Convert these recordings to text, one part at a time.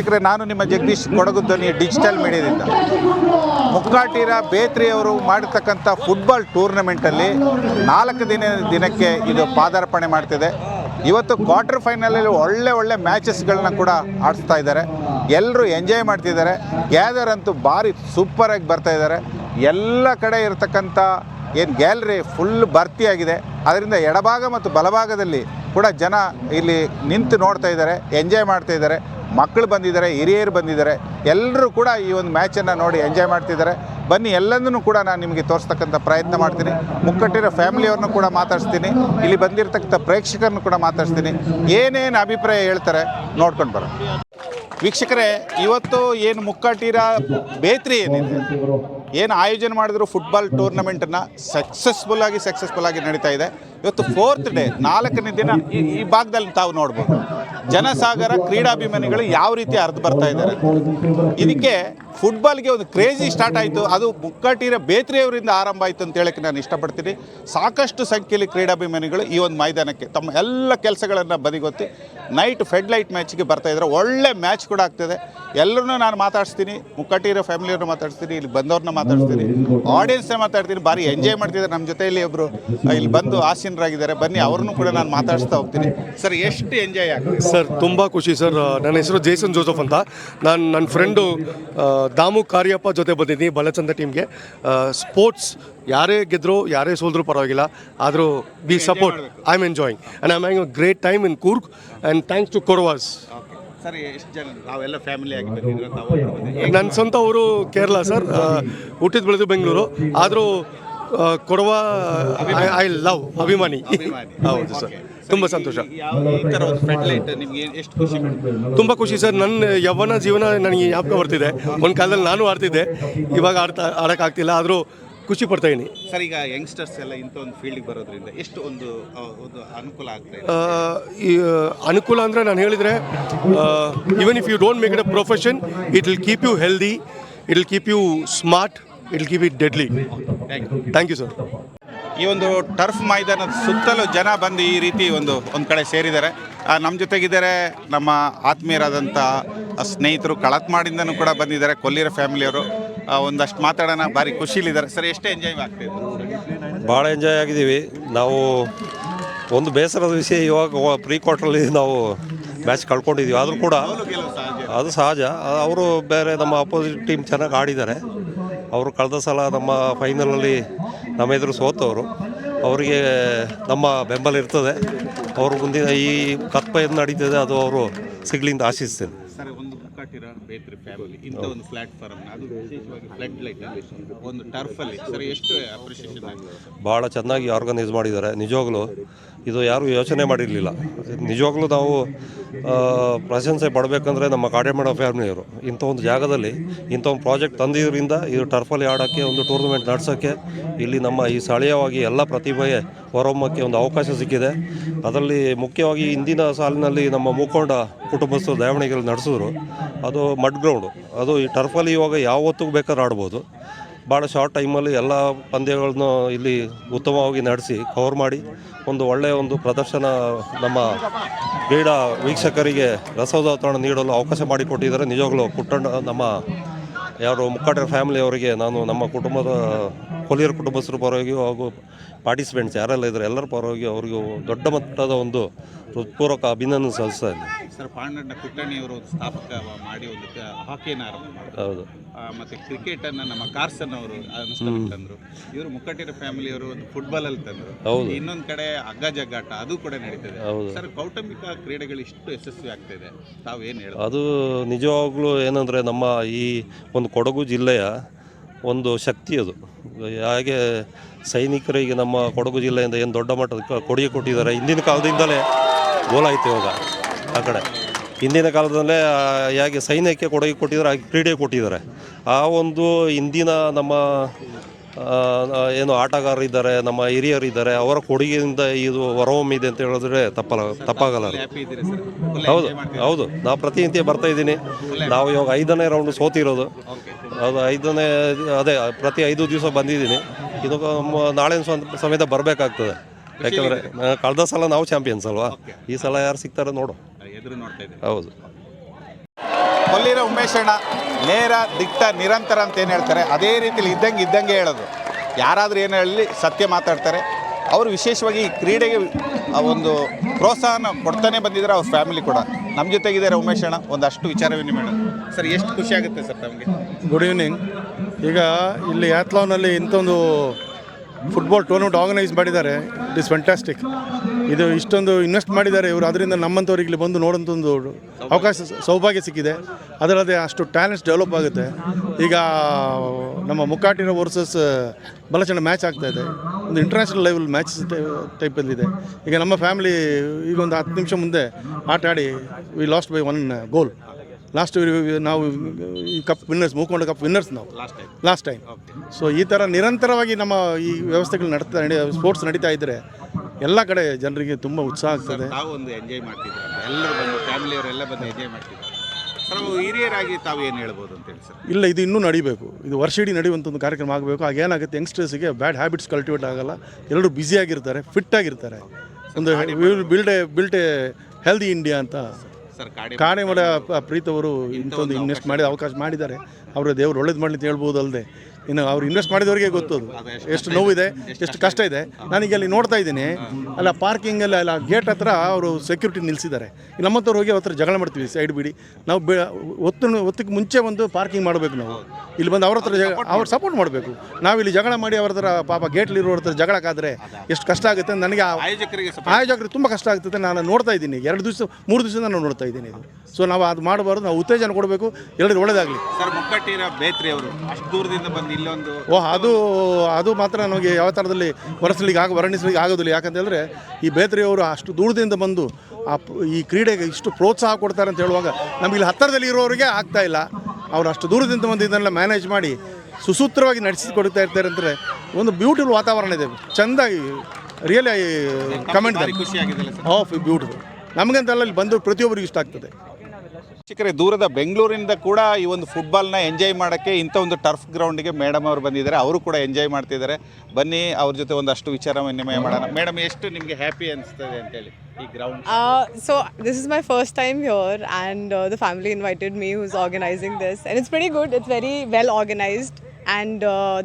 ವೀಕ್ಷಕರೇ, ನಾನು ನಿಮ್ಮ ಜಗದೀಶ್ ಕೊಡಗು ಧ್ವನಿ ಡಿಜಿಟಲ್ ಮೀಡಿಯಾದಿಂದ ಮುಕ್ಕಾಟೀರ ಬೇತ್ರಿ ಅವರು ಮಾಡಿರ್ತಕ್ಕಂಥ ಫುಟ್ಬಾಲ್ ಟೂರ್ನಮೆಂಟಲ್ಲಿ ನಾಲ್ಕು ದಿನ, ದಿನಕ್ಕೆ ಇದು ಪಾದಾರ್ಪಣೆ ಮಾಡ್ತಿದೆ. ಇವತ್ತು ಕ್ವಾರ್ಟರ್ ಫೈನಲಲ್ಲಿ ಒಳ್ಳೆ ಒಳ್ಳೆ ಮ್ಯಾಚಸ್ಗಳನ್ನ ಕೂಡ ಆಡಿಸ್ತಾ ಇದ್ದಾರೆ. ಎಲ್ಲರೂ ಎಂಜಾಯ್ ಮಾಡ್ತಿದ್ದಾರೆ. ಗ್ಯಾದರ್ ಅಂತೂ ಭಾರಿ ಸೂಪರಾಗಿ ಬರ್ತಾ ಇದ್ದಾರೆ. ಎಲ್ಲ ಕಡೆ ಇರತಕ್ಕಂಥ ಏನು ಗ್ಯಾಲರಿ ಫುಲ್ ಭರ್ತಿಯಾಗಿದೆ ಅದರಿಂದ ಎಡಭಾಗ ಮತ್ತು ಬಲಭಾಗದಲ್ಲಿ ಕೂಡ ಜನ ಇಲ್ಲಿ ನಿಂತು ನೋಡ್ತಾ ಇದ್ದಾರೆ ಎಂಜಾಯ್ ಮಾಡ್ತಾ ಇದ್ದಾರೆ. ಮಕ್ಕಳು ಬಂದಿದ್ದಾರೆ, ಹಿರಿಯರು ಬಂದಿದ್ದಾರೆ, ಎಲ್ಲರೂ ಕೂಡ ಈ ಒಂದು ಮ್ಯಾಚನ್ನು ನೋಡಿ ಎಂಜಾಯ್ ಮಾಡ್ತಿದ್ದಾರೆ. ಬನ್ನಿ, ಎಲ್ಲದನ್ನು ಕೂಡ ನಾನು ನಿಮಗೆ ತೋರಿಸ್ತಕ್ಕಂಥ ಪ್ರಯತ್ನ ಮಾಡ್ತೀನಿ. ಮುಕ್ಕಟ್ಟಿರೋ ಫ್ಯಾಮಿಲಿಯವ್ರನ್ನೂ ಕೂಡ ಮಾತಾಡ್ಸ್ತೀನಿ. ಇಲ್ಲಿ ಬಂದಿರತಕ್ಕಂಥ ಪ್ರೇಕ್ಷಕರನ್ನು ಕೂಡ ಮಾತಾಡ್ಸ್ತೀನಿ. ಏನೇನು ಅಭಿಪ್ರಾಯ ಹೇಳ್ತಾರೆ ನೋಡ್ಕೊಂಡು ಬರೋ ವೀಕ್ಷಕರೇ, ಇವತ್ತು ಏನು ಮುಕ್ಕಟ್ಟಿರ ಬೇತ್ರಿ ಏನಿದೆ? ಏನು ಆಯೋಜನೆ ಮಾಡಿದ್ರು ಫುಟ್ಬಾಲ್ ಟೂರ್ನಮೆಂಟನ್ನು ಸಕ್ಸಸ್ಫುಲ್ಲಾಗಿ ಸಕ್ಸಸ್ಫುಲ್ಲಾಗಿ ನಡೀತಾ ಇದೆ. ಇವತ್ತು ಫೋರ್ತ್ ಡೇ ನಾಲ್ಕನೇ ದಿನ ಈ ಭಾಗದಲ್ಲಿ ತಾವು ನೋಡ್ಬೋದು. ಜನಸಾಗರ ಕ್ರೀಡಾಭಿಮಾನಿಗಳು ಯಾವ ರೀತಿ ಅರ್ಧ ಬರ್ತಾ ಇದ್ದಾರೆ. ಇದಕ್ಕೆ ಫುಟ್ಬಾಲ್ಗೆ ಒಂದು ಕ್ರೇಜಿ ಸ್ಟಾರ್ಟ್ ಆಯಿತು. ಅದು ಮುಕ್ಕಟ್ಟಿರ ಬೇತ್ರಿಯವರಿಂದ ಆರಂಭ ಆಯಿತು ಅಂತ ಹೇಳಕ್ಕೆ ನಾನು ಇಷ್ಟಪಡ್ತೀನಿ. ಸಾಕಷ್ಟು ಸಂಖ್ಯೆಯಲ್ಲಿ ಕ್ರೀಡಾಭಿಮಾನಿಗಳು ಈ ಒಂದು ಮೈದಾನಕ್ಕೆ ತಮ್ಮ ಎಲ್ಲ ಕೆಲಸಗಳನ್ನು ಬದಿಗೊತ್ತಿ ನೈಟ್ ಫೆಡ್ ಲೈಟ್ ಮ್ಯಾಚ್ಗೆ ಬರ್ತಾ ಇದ್ದಾರೆ. ಒಳ್ಳೆ ಮ್ಯಾಚ್ ಕೂಡ ಆಗ್ತದೆ. ಎಲ್ಲರನ್ನೂ ನಾನು ಮಾತಾಡಿಸ್ತೀನಿ. ಮುಕ್ಕಟ್ಟಿರೋ ಫ್ಯಾಮಿಲಿಯವ್ರನ್ನ ಮಾತಾಡ್ತೀನಿ ಇಲ್ಲಿ ಬಂದವ್ರನ್ನ ಮಾತಾಡ್ತೀನಿ ಆಡಿಯನ್ಸ್ನ ಮಾತಾಡ್ತೀನಿ. ಭಾರಿ ಎಂಜಾಯ್ ಮಾಡ್ತಿದ್ದಾರೆ. ನಮ್ಮ ಜೊತೆಯಲ್ಲಿ ಒಬ್ಬರು ಇಲ್ಲಿ ಬಂದು ಆಸೀನರಾಗಿದ್ದಾರೆ ಬನ್ನಿ ಅವ್ರನ್ನೂ ಕೂಡ ನಾನು ಮಾತಾಡಿಸ್ತಾ ಹೋಗ್ತೀನಿ. ಸರ್ ಎಷ್ಟು ಎಂಜಾಯ್ ಆಗ್ತದೆ ಸರ್ ತುಂಬ ಖುಷಿ ಸರ್. ನನ್ನ ಹೆಸರು ಜೇಸನ್ ಜೋಸಫ್ ಅಂತ. ನಾನು ನನ್ನ ಫ್ರೆಂಡು ದಾಮು ಕಾರ್ಯಪ್ಪ ಜೊತೆ ಬಂದಿದ್ದೀನಿ ಬಲಚಂದ ಟೀಮ್ಗೆ. ಸ್ಪೋರ್ಟ್ಸ್ ಯಾರೇ ಗೆದ್ದರು ಯಾರೇ ಸೋಲ್ದ್ರೂ ಪರವಾಗಿಲ್ಲ. ಆದರೂ be support. I am enjoying and I am hang a great time in Coorg and thanks to ಕೊರವಾಸ್ sir ಎಷ್ಟು ಜನ? ನಾವೆಲ್ಲ ಫ್ಯಾಮಿಲಿ ಆಗಿ ನನ್ನ ಸ್ವಂತ ಊರು ಕೇರಳ ಸರ್. ಹುಟ್ಟಿದ ಬೆಳೆದು ಬೆಂಗಳೂರು. ಆದರೂ ಕೊಡವ ಐ ಲವ್ ಅಭಿಮಾನಿ. ಹೌದು ಸರ್. ತುಂಬ ಸಂತೋಷ. ತುಂಬ ಖುಷಿ ಸರ್. ನನ್ನ ಯವ್ವನ ಜೀವನ ನನಗೆ ಜ್ಞಾಪಕ ಬರ್ತಿದೆ. ಒಂದು ಕಾಲದಲ್ಲಿ ನಾನು ಆಡ್ತಿದ್ದೆ. ಇವಾಗ ಆಡ್ತಾ ಆಡೋಕ್ಕಾಗ್ತಿಲ್ಲ. ಆದರೂ ಖುಷಿ ಪಡ್ತಾ ಇದ್ದೀನಿ ಸರ್ ಈಗ ಯಂಗ್ಸ್ಟರ್ಸ್ ಎಲ್ಲ ಇಂಥ ಒಂದು ಫೀಲ್ಡ್ಗೆ ಬರೋದ್ರಿಂದ ಎಷ್ಟು ಒಂದು ಒಂದು ಅನುಕೂಲ ಆಗ್ತಾ ಇದೆ? ಆ, ಈ ಅನುಕೂಲ ಅಂದರೆ ನಾನು ಹೇಳಿದರೆ even if you don't make it a profession it will keep you healthy it will keep you smart it will keep it deadly thank you sir ಈ ಒಂದು ಟರ್ಫ್ ಮೈದಾನದ ಸುತ್ತಲೂ ಜನ ಬಂದು ಈ ರೀತಿ ಒಂದು ಒಂದು ಕಡೆ ಸೇರಿದ್ದಾರೆ. ನಮ್ಮ ಜೊತೆಗಿದ್ದಾರೆ ನಮ್ಮ ಆತ್ಮೀಯರಾದಂಥ ಸ್ನೇಹಿತರು ಕಳತ್ಮಾಡಿಂದನೂ ಕೂಡ ಬಂದಿದ್ದಾರೆ ಕೊಲ್ಲಿರ ಫ್ಯಾಮಿಲಿಯವರು. ಒಂದಷ್ಟು ಮಾತಾಡೋಣ ಭಾರಿ ಖುಷಿಲಿದ್ದಾರೆ. ಸರ್ ಎಷ್ಟು ಎಂಜಾಯ್ ಆಗ್ತಿದೆ ಭಾಳ ಎಂಜಾಯ್ ಆಗಿದ್ದೀವಿ. ನಾವು ಒಂದು ಬೇಸರದ ವಿಷಯ ಇವಾಗ ಪ್ರೀ ಕ್ವಾರ್ಟರಲ್ಲಿ ನಾವು ಮ್ಯಾಚ್ ಕಳ್ಕೊಂಡಿದ್ದೀವಿ. ಆದರೂ ಕೂಡ ಅದು ಸಹಜ. ಅವರು ಬೇರೆ ನಮ್ಮ ಅಪೋಸಿಟ್ ಟೀಮ್ ಚೆನ್ನಾಗಿ ಆಡಿದ್ದಾರೆ. ಅವರು ಕಳೆದ ಸಲ ನಮ್ಮ ಫೈನಲಲ್ಲಿ ನಮ್ಮ ಎದುರು ಸೋತವರು. ಅವರಿಗೆ ನಮ್ಮ ಬೆಂಬಲ ಇರ್ತದೆ. ಅವರು ಮುಂದಿನ ಈ ಕತ್ಪ ಏನು ನಡೀತದೆ ಅದು ಅವರು ಸಿಗ್ಲಿಂದ ಆಶಿಸ್ತೇನೆ. ಸರ್ ಒಂದು ಮುಕ್ಕಾಟಿರ ಬೇತ್ರಿ ಫ್ಯಾಮಿಲಿ ಇಂಥ ಒಂದು ಪ್ಲಾಟ್ಫಾರ್ಮ್ ಅದು ವಿಶೇಷವಾಗಿ ಫ್ಲಡ್ ಲೈಟ್ ಒಂದು ಟರ್ಫಲ್ಲಿ ಸರ್ ಎಷ್ಟು ಅಪ್ರಿಷಿಯೇಷನ್ ಆಗಿದೆ ಭಾಳ ಚೆನ್ನಾಗಿ ಆರ್ಗನೈಸ್ ಮಾಡಿದ್ದಾರೆ. ನಿಜವಾಗ್ಲೂ ಇದು ಯಾರೂ ಯೋಚನೆ ಮಾಡಿರಲಿಲ್ಲ. ನಿಜವಾಗ್ಲೂ ನಾವು ಪ್ರಶಂಸೆ ಪಡಬೇಕಂದ್ರೆ ನಮ್ಮ ಕಾಡೇಮಡ ಫ್ಯಾಮಿಲಿಯವರು ಇಂಥ ಒಂದು ಜಾಗದಲ್ಲಿ ಇಂಥ ಒಂದು ಪ್ರಾಜೆಕ್ಟ್ ತಂದಿದ್ದರಿಂದ ಇದು ಟರ್ಫಲ್ಲಿ ಆಡೋಕ್ಕೆ ಒಂದು ಟೂರ್ನಮೆಂಟ್ ನಡೆಸೋಕ್ಕೆ ಇಲ್ಲಿ ನಮ್ಮ ಈ ಸ್ಥಳೀಯವಾಗಿ ಎಲ್ಲ ಪ್ರತಿಭೆ ಹೊರಹೊಮ್ಮಕ್ಕೆ ಒಂದು ಅವಕಾಶ ಸಿಕ್ಕಿದೆ. ಅದರಲ್ಲಿ ಮುಖ್ಯವಾಗಿ ಇಂದಿನ ಸಾಲಿನಲ್ಲಿ ನಮ್ಮ ಮುಖಂಡ ಕುಟುಂಬಸ್ಥರು ದಾವಣಗೆರೆ ನಡೆಸಿದ್ರು. ಅದು ಮಡ್ ಗ್ರೌಂಡು ಅದು ಈ ಟರ್ಫಲ್ಲಿ ಇವಾಗ ಯಾವತ್ತಿಗೂ ಬೇಕಾದ್ರೂ ಆಡ್ಬೋದು. ಭಾಳ ಶಾರ್ಟ್ ಟೈಮಲ್ಲಿ ಎಲ್ಲ ಪಂದ್ಯಗಳನ್ನು ಇಲ್ಲಿ ಉತ್ತಮವಾಗಿ ನಡೆಸಿ ಕವರ್ ಮಾಡಿ ಒಂದು ಒಳ್ಳೆಯ ಒಂದು ಪ್ರದರ್ಶನ ನಮ್ಮ ಕ್ರೀಡಾ ವೀಕ್ಷಕರಿಗೆ ರಸೋದಾತರಣ ನೀಡಲು ಅವಕಾಶ ಮಾಡಿಕೊಟ್ಟಿದ್ದಾರೆ ನಿಜವಾಗ್ಲೂ ಪುಟ್ಟಣ್ಣ ನಮ್ಮ ಯಾರು ಮುಕ್ಕಾಟರ ಫ್ಯಾಮಿಲಿಯವರಿಗೆ ನಾನು ನಮ್ಮ ಕುಟುಂಬದ ಕೊಲಿಯರ್ ಕುಟುಂಬಸ್ಥರ ಪರವಾಗಿ ಹಾಗೂ ಪಾರ್ಟಿಸಿಪೆಂಟ್ಸ್ ಯಾರೆಲ್ಲ ಇದ್ದಾರೆ ಎಲ್ಲರ ಪರವಾಗಿ ಅವರಿಗೂ ದೊಡ್ಡ ಮಟ್ಟದ ಒಂದು ಹೃತ್ಪೂರ್ವಕ ಅಭಿನಂದನೆ ಸಲ್ಲಿಸ್ತಾ ಇದ್ದೀನಿ. ಸರ್ ಪಾಂಡಣ್ಣ ಕುಟ್ಟಣಿಯವರು ಸ್ಥಾಪಕ ಮಾಡಿ ಒಂದು ಹಾಕಿಯನ್ನು ಆರಂಭ ಮಾಡಿದ್ರು. ಹೌದು. ಆ, ಮತ್ತೆ ಕ್ರಿಕೆಟ್ ಅನ್ನ ನಮ್ಮ ಕಾರ್ಸನ್ ಅವರು ತಂದರು ತಂದ್ರು. ಇವರು ಮುಕ್ಕಟ್ಟಿರ ಫ್ಯಾಮಿಲಿಯವರು ಒಂದು ಫುಟ್ಬಾಲ್ ಅಲ್ಲಿ ತಂದ್ರು. ಹೌದು. ಇನ್ನೊಂದು ಕಡೆ ಹಗ್ಗ ಜಗ್ಗಾಟ ಅದು ಕೂಡ ನಡೀತದೆ. ಹೌದು. ಸರ್ ಕೌಟುಂಬಿಕ ಕ್ರೀಡೆಗಳು ಇಷ್ಟು ಯಶಸ್ವಿ ಆಗ್ತಿದೆ. ಇದೆ ತಾವು ಏನ್ ಹೇಳ ಅದು ನಿಜವಾಗ್ಲೂ ಏನಂದರೆ ನಮ್ಮ ಈ ಒಂದು ಕೊಡಗು ಜಿಲ್ಲೆಯ ಒಂದು ಶಕ್ತಿ ಅದು. ಹಾಗೆ ಸೈನಿಕರಿಗೆ ನಮ್ಮ ಕೊಡಗು ಜಿಲ್ಲೆಯಿಂದ ಏನು ದೊಡ್ಡ ಮಟ್ಟದ ಕೊಡುಗೆ ಕೊಟ್ಟಿದ್ದಾರೆ. ಹಿಂದಿನ ಕಾಲದಿಂದಲೇ ಗೋಲಾಯಿತು ಇವಾಗ ಆ ಕಡೆ. ಹಿಂದಿನ ಕಾಲದಲ್ಲೇ ಹೇಗೆ ಸೈನ್ಯಕ್ಕೆ ಕೊಡುಗೆ ಕೊಟ್ಟಿದ್ದಾರೆ, ಹಾಗೆ ಕ್ರೀಡೆ ಕೊಟ್ಟಿದ್ದಾರೆ. ಆ ಒಂದು ಹಿಂದಿನ ನಮ್ಮ ಏನು ಆಟಗಾರರಿದ್ದಾರೆ ನಮ್ಮ ಹಿರಿಯರಿದ್ದಾರೆ ಅವರ ಕೊಡುಗೆಯಿಂದ ಇದು ಹೊರಹೊಮ್ಮಿದೆ ಅಂತ ಹೇಳಿದ್ರೆ ತಪ್ಪಲ್ಲ ತಪ್ಪಾಗಲ್ಲ ಹೌದು ಹೌದು. ನಾವು ಪ್ರತಿನಿತ್ಯ ಬರ್ತಾ ಇದ್ದೀನಿ. ನಾವು ಇವಾಗ ಐದನೇ ರೌಂಡ್ ಸೋತಿರೋದು. ಅದು ಐದನೇ ಅದೇ ಪ್ರತಿ ಐದು ದಿವಸ ಬಂದಿದ್ದೀನಿ. ಇದು ನಾಳೆ ಸಮೇತ ಬರಬೇಕಾಗ್ತದೆ. ಯಾಕಂದರೆ ಕಳೆದ ಸಲ ನಾವು ಚಾಂಪಿಯನ್ಸ್ ಅಲ್ವಾ? ಈ ಸಲ ಯಾರು ಸಿಗ್ತಾರೆ ನೋಡು. ಹೌದು. ಉಮೇಶ್ ಉಮೇಶಣ್ಣ. ನೇರ ದಿಟ್ಟ ನಿರಂತರ ಅಂತ ಏನು ಹೇಳ್ತಾರೆ? ಅದೇ ರೀತಿಲಿ ಇದ್ದಂಗೆ ಇದ್ದಂಗೆ ಹೇಳೋದು. ಯಾರಾದರೂ ಏನು ಹೇಳಲಿ ಸತ್ಯ ಮಾತಾಡ್ತಾರೆ. ಅವರು ವಿಶೇಷವಾಗಿ ಈ ಕ್ರೀಡೆಗೆ ಒಂದು ಪ್ರೋತ್ಸಾಹನ ಕೊಡ್ತಾನೆ ಬಂದಿದ್ದಾರೆ ಅವ್ರ ಫ್ಯಾಮಿಲಿ ಕೂಡ. ನಮ್ಮ ಜೊತೆಗಿದ್ದಾರೆ ಉಮೇಶ್ ಅಣ್ಣ, ಒಂದಷ್ಟು ವಿಚಾರ ಮೇಡಮ್ ಸರ್, ಎಷ್ಟು ಖುಷಿ ಆಗುತ್ತೆ ಸರ್ ತಮಗೆ? ಗುಡ್ ಈವ್ನಿಂಗ್ ಈಗ ಇಲ್ಲಿ ಯಾತ್ಲಾವ್ನಲ್ಲಿ ಇಂಥ ಒಂದು ಫುಟ್ಬಾಲ್ ಟೂರ್ನಮೆಂಟ್ ಆರ್ಗನೈಸ್ ಮಾಡಿದ್ದಾರೆ. ಇಟ್ ಇಸ್ ಫ್ಯಾಂಟಾಸ್ಟಿಕ್ ಇದು ಇಷ್ಟೊಂದು ಇನ್ವೆಸ್ಟ್ ಮಾಡಿದ್ದಾರೆ ಇವರು. ಅದರಿಂದ ನಮ್ಮಂಥವ್ರಿಗೆ ಇಲ್ಲಿ ಬಂದು ನೋಡೋಂಥ ಒಂದು ಅವಕಾಶ ಸೌಭಾಗ್ಯ ಸಿಕ್ಕಿದೆ. ಅದರಲ್ಲದೆ ಅಷ್ಟು ಟ್ಯಾಲೆಂಟ್ಸ್ ಡೆವಲಪ್ ಆಗುತ್ತೆ. ಈಗ ನಮ್ಮ ಮುಕ್ಕಾಟಿರೋ ವರ್ಸಸ್ ಬಲಚಂಡ ಮ್ಯಾಚ್ ಆಗ್ತಾ ಇದೆ. ಒಂದು ಇಂಟರ್ನ್ಯಾಷನಲ್ ಲೆವೆಲ್ ಮ್ಯಾಚ್ ಟೈಪಲ್ಲಿದೆ ಈಗ ನಮ್ಮ ಫ್ಯಾಮಿಲಿ ಈಗ ಒಂದು ಹತ್ತು ನಿಮಿಷ ಮುಂದೆ ಆಟ ಆಡಿ we lost by one goal lost ನಾವು ಈ ಕಪ್ ವಿನ್ನರ್ಸ್ ಮೂಕೊಂಡ ಕಪ್ ವಿನ್ನರ್ಸ್ ನಾವು. ಲಾಸ್ಟ್ ಟೈಮ್ ಸೊ ಈ ಥರ ನಿರಂತರವಾಗಿ ನಮ್ಮ ಈ ವ್ಯವಸ್ಥೆಗಳು ನಡೀತಾ ನಡಿ ಸ್ಪೋರ್ಟ್ಸ್ ನಡೀತಾ ಇದ್ದರೆ ಎಲ್ಲ ಕಡೆ ಜನರಿಗೆ ತುಂಬ ಉತ್ಸಾಹ ಆಗ್ತದೆ. ತಾವು ಒಂದು ಎಂಜಾಯ್ ಮಾಡ್ತಿದ್ದಾರೆ? ಎಲ್ಲರೂ ಬಂದು ಫ್ಯಾಮಿಲಿಯವರೆಲ್ಲ ಬಂದು ಎಂಜಾಯ್ ಮಾಡ್ತಿದ್ದಾರೆ? ಸರ್ ಅವು ಹಿರಿಯರಾಗಿ ತಾವು ಏನು ಹೇಳ್ಬೋದು ಸರ್? ಇಲ್ಲ ಇದು ಇನ್ನೂ ನಡಿಬೇಕು. ಇದು ವರ್ಷ ಇಡೀ ನಡೆಯುವಂಥ ಒಂದು ಕಾರ್ಯಕ್ರಮ ಆಗಬೇಕು. ಆಗ ಏನಾಗುತ್ತೆ ಯಂಗ್ಸ್ಟರ್ಸ್ಗೆ ಬ್ಯಾಡ್ ಹ್ಯಾಬಿಟ್ಸ್ ಕಲ್ಟಿವೇಟ್ ಆಗಲ್ಲ. ಎಲ್ಲರೂ ಬ್ಯುಸಿಯಾಗಿರ್ತಾರೆ ಫಿಟ್ ಆಗಿರ್ತಾರೆ. ಒಂದು build built a healthy India ಅಂತ. ಸರ್ ಕಾಡಿ ಕಾಣೆಮಡ ಇಂಥ ಒಂದು ಇನ್ವೆಸ್ಟ್ ಮಾಡಿದ ಅವಕಾಶ ಮಾಡಿದ್ದಾರೆ. ಅವರು ದೇವರು ಒಳ್ಳೇದು ಮಾಡಲಿ ಅಂತ ಹೇಳ್ಬೋದು ಅಲ್ಲದೆ ಇನ್ನು ಅವ್ರು ಇನ್ವೆಸ್ಟ್ ಮಾಡಿದವರಿಗೆ ಅದು ಎಷ್ಟು ನೋವಿದೆ ಎಷ್ಟು ಕಷ್ಟ ಇದೆ. ನನಗೆ ಅಲ್ಲಿ ನೋಡ್ತಾ ಇದ್ದೀನಿ. ಅಲ್ಲ ಪಾರ್ಕಿಂಗಲ್ಲಿ ಅಲ್ಲ ಗೇಟ್ ಹತ್ರ ಅವರು ಸೆಕ್ಯೂರಿಟಿ ನಿಲ್ಲಿಸಿದ್ದಾರೆ ನಮ್ಮಂಥವ್ರು ಹೋಗಿ ಅವ್ರ ಹತ್ರ ಜಗಳ ಮಾಡ್ತೀವಿ ಸೈಡ್ ಬಿಡಿ. ನಾವು ಬೆ ಒತ್ತು ಒತ್ತಕ್ಕೆ ಮುಂಚೆ ಒಂದು ಪಾರ್ಕಿಂಗ್ ಮಾಡಬೇಕು ನಾವು. ಇಲ್ಲಿ ಬಂದು ಅವ್ರ ಹತ್ರ ಜಗ ಅವ್ರು ಸಪೋರ್ಟ್ ಮಾಡಬೇಕು. ನಾವು ಇಲ್ಲಿ ಜಗಳ ಮಾಡಿ ಅವ್ರ ಹತ್ರ ಪಾಪ ಗೇಟ್ಲಿರೋ ಹತ್ರ ಜಗಳಕ್ಕಾದರೆ ಎಷ್ಟು ಕಷ್ಟ ಆಗುತ್ತೆ ಅಂತ ನನಗೆ ಆಯೋಜಕರಿಗೆ ತುಂಬ ಕಷ್ಟ ಆಗ್ತದೆ ನಾನು ನೋಡ್ತಾ ಇದ್ದೀನಿ. ಎರಡು ದಿವಸ ಮೂರು ದಿವಸದಿಂದ ನಾನು ನೋಡ್ತಾ ಇದ್ದೀನಿ ಇದು. ಸೊ ನಾವು ಅದು ಮಾಡಬಾರ್ದು. ನಾವು ಉತ್ತೇಜನ ಕೊಡಬೇಕು. ಎಲ್ಲರಿಗೂ ಒಳ್ಳೆಯದಾಗಲಿ ಸರ್ ಮುಕ್ಕಟ್ಟಿನ ಬೇತ್ರಿ ಅವರು ಅಷ್ಟು ದೂರದಿಂದ ಬಂದು ಓಹ್ ಅದು ಅದು ಮಾತ್ರ ನಮಗೆ ಯಾವ ಥರದಲ್ಲಿ ವರ್ಣಿಸ್ಲಿಕ್ಕೆ ಆಗ ವರ್ಣಿಸ್ಲಿಕ್ಕೆ ಆಗೋದಿಲ್ಲ. ಯಾಕಂತೇಳಿದ್ರೆ ಈ ಬೇತ್ರಿಯವರು ಅಷ್ಟು ದೂರದಿಂದ ಬಂದು ಆ ಈ ಕ್ರೀಡೆಗೆ ಇಷ್ಟು ಪ್ರೋತ್ಸಾಹ ಕೊಡ್ತಾರೆ ಅಂತ ಹೇಳುವಾಗ ನಮಗೆ ಇಲ್ಲಿ ಹತ್ತಿರದಲ್ಲಿ ಇರೋರಿಗೆ ಆಗ್ತಾ ಇಲ್ಲ. ಅವ್ರು ಅಷ್ಟು ದೂರದಿಂದ ಬಂದು ಇದನ್ನೆಲ್ಲ ಮ್ಯಾನೇಜ್ ಮಾಡಿ ಸುಸೂತ್ರವಾಗಿ ನಡೆಸಿ ಕೊಡ್ತಾ ಇರ್ತಾರೆ ಅಂದರೆ ಒಂದು ಬ್ಯೂಟಿಫುಲ್ ವಾತಾವರಣ ಇದೆ. ಚೆಂದ ರಿಯಲಿ ಕಮೆಂಟ್ ಖುಷಿಯಾಗಿದೆ ಆಫ್ ಬ್ಯೂಟಿಫುಲ್ ನಮಗಂತಲ್ಲ ಇಲ್ಲಿ ಬಂದು ಪ್ರತಿಯೊಬ್ಬರಿಗೂ ಇಷ್ಟ ಆಗ್ತದೆ. ಚಿಕ್ಕರೆ, ದೂರದ ಬೆಂಗಳೂರಿಂದ ಕೂಡ ಈ ಒಂದು ಫುಟ್ಬಾಲ್ನ ಎಂಜಾಯ್ ಮಾಡೋಕ್ಕೆ ಇಂಥ ಒಂದು ಟರ್ಫ್ ಗ್ರೌಂಡಿಗೆ ಮೇಡಮ್ ಅವರು ಬಂದಿದ್ದಾರೆ. ಅವರು ಕೂಡ ಎಂಜಾಯ್ ಮಾಡ್ತಿದ್ದಾರೆ. ಬನ್ನಿ, ಅವ್ರ ಜೊತೆ ಒಂದಷ್ಟು ವಿಚಾರ ವಿನಿಮಯ ಮಾಡೋಣ. ಮೇಡಮ್ ಎಷ್ಟು ನಿಮಗೆ ಹ್ಯಾಪಿ ಅನಿಸ್ತದೆ ಅಂತೇಳಿ ಈ ground so this is my first time here and the family invited me who's organising this and it's very good it's very well organised and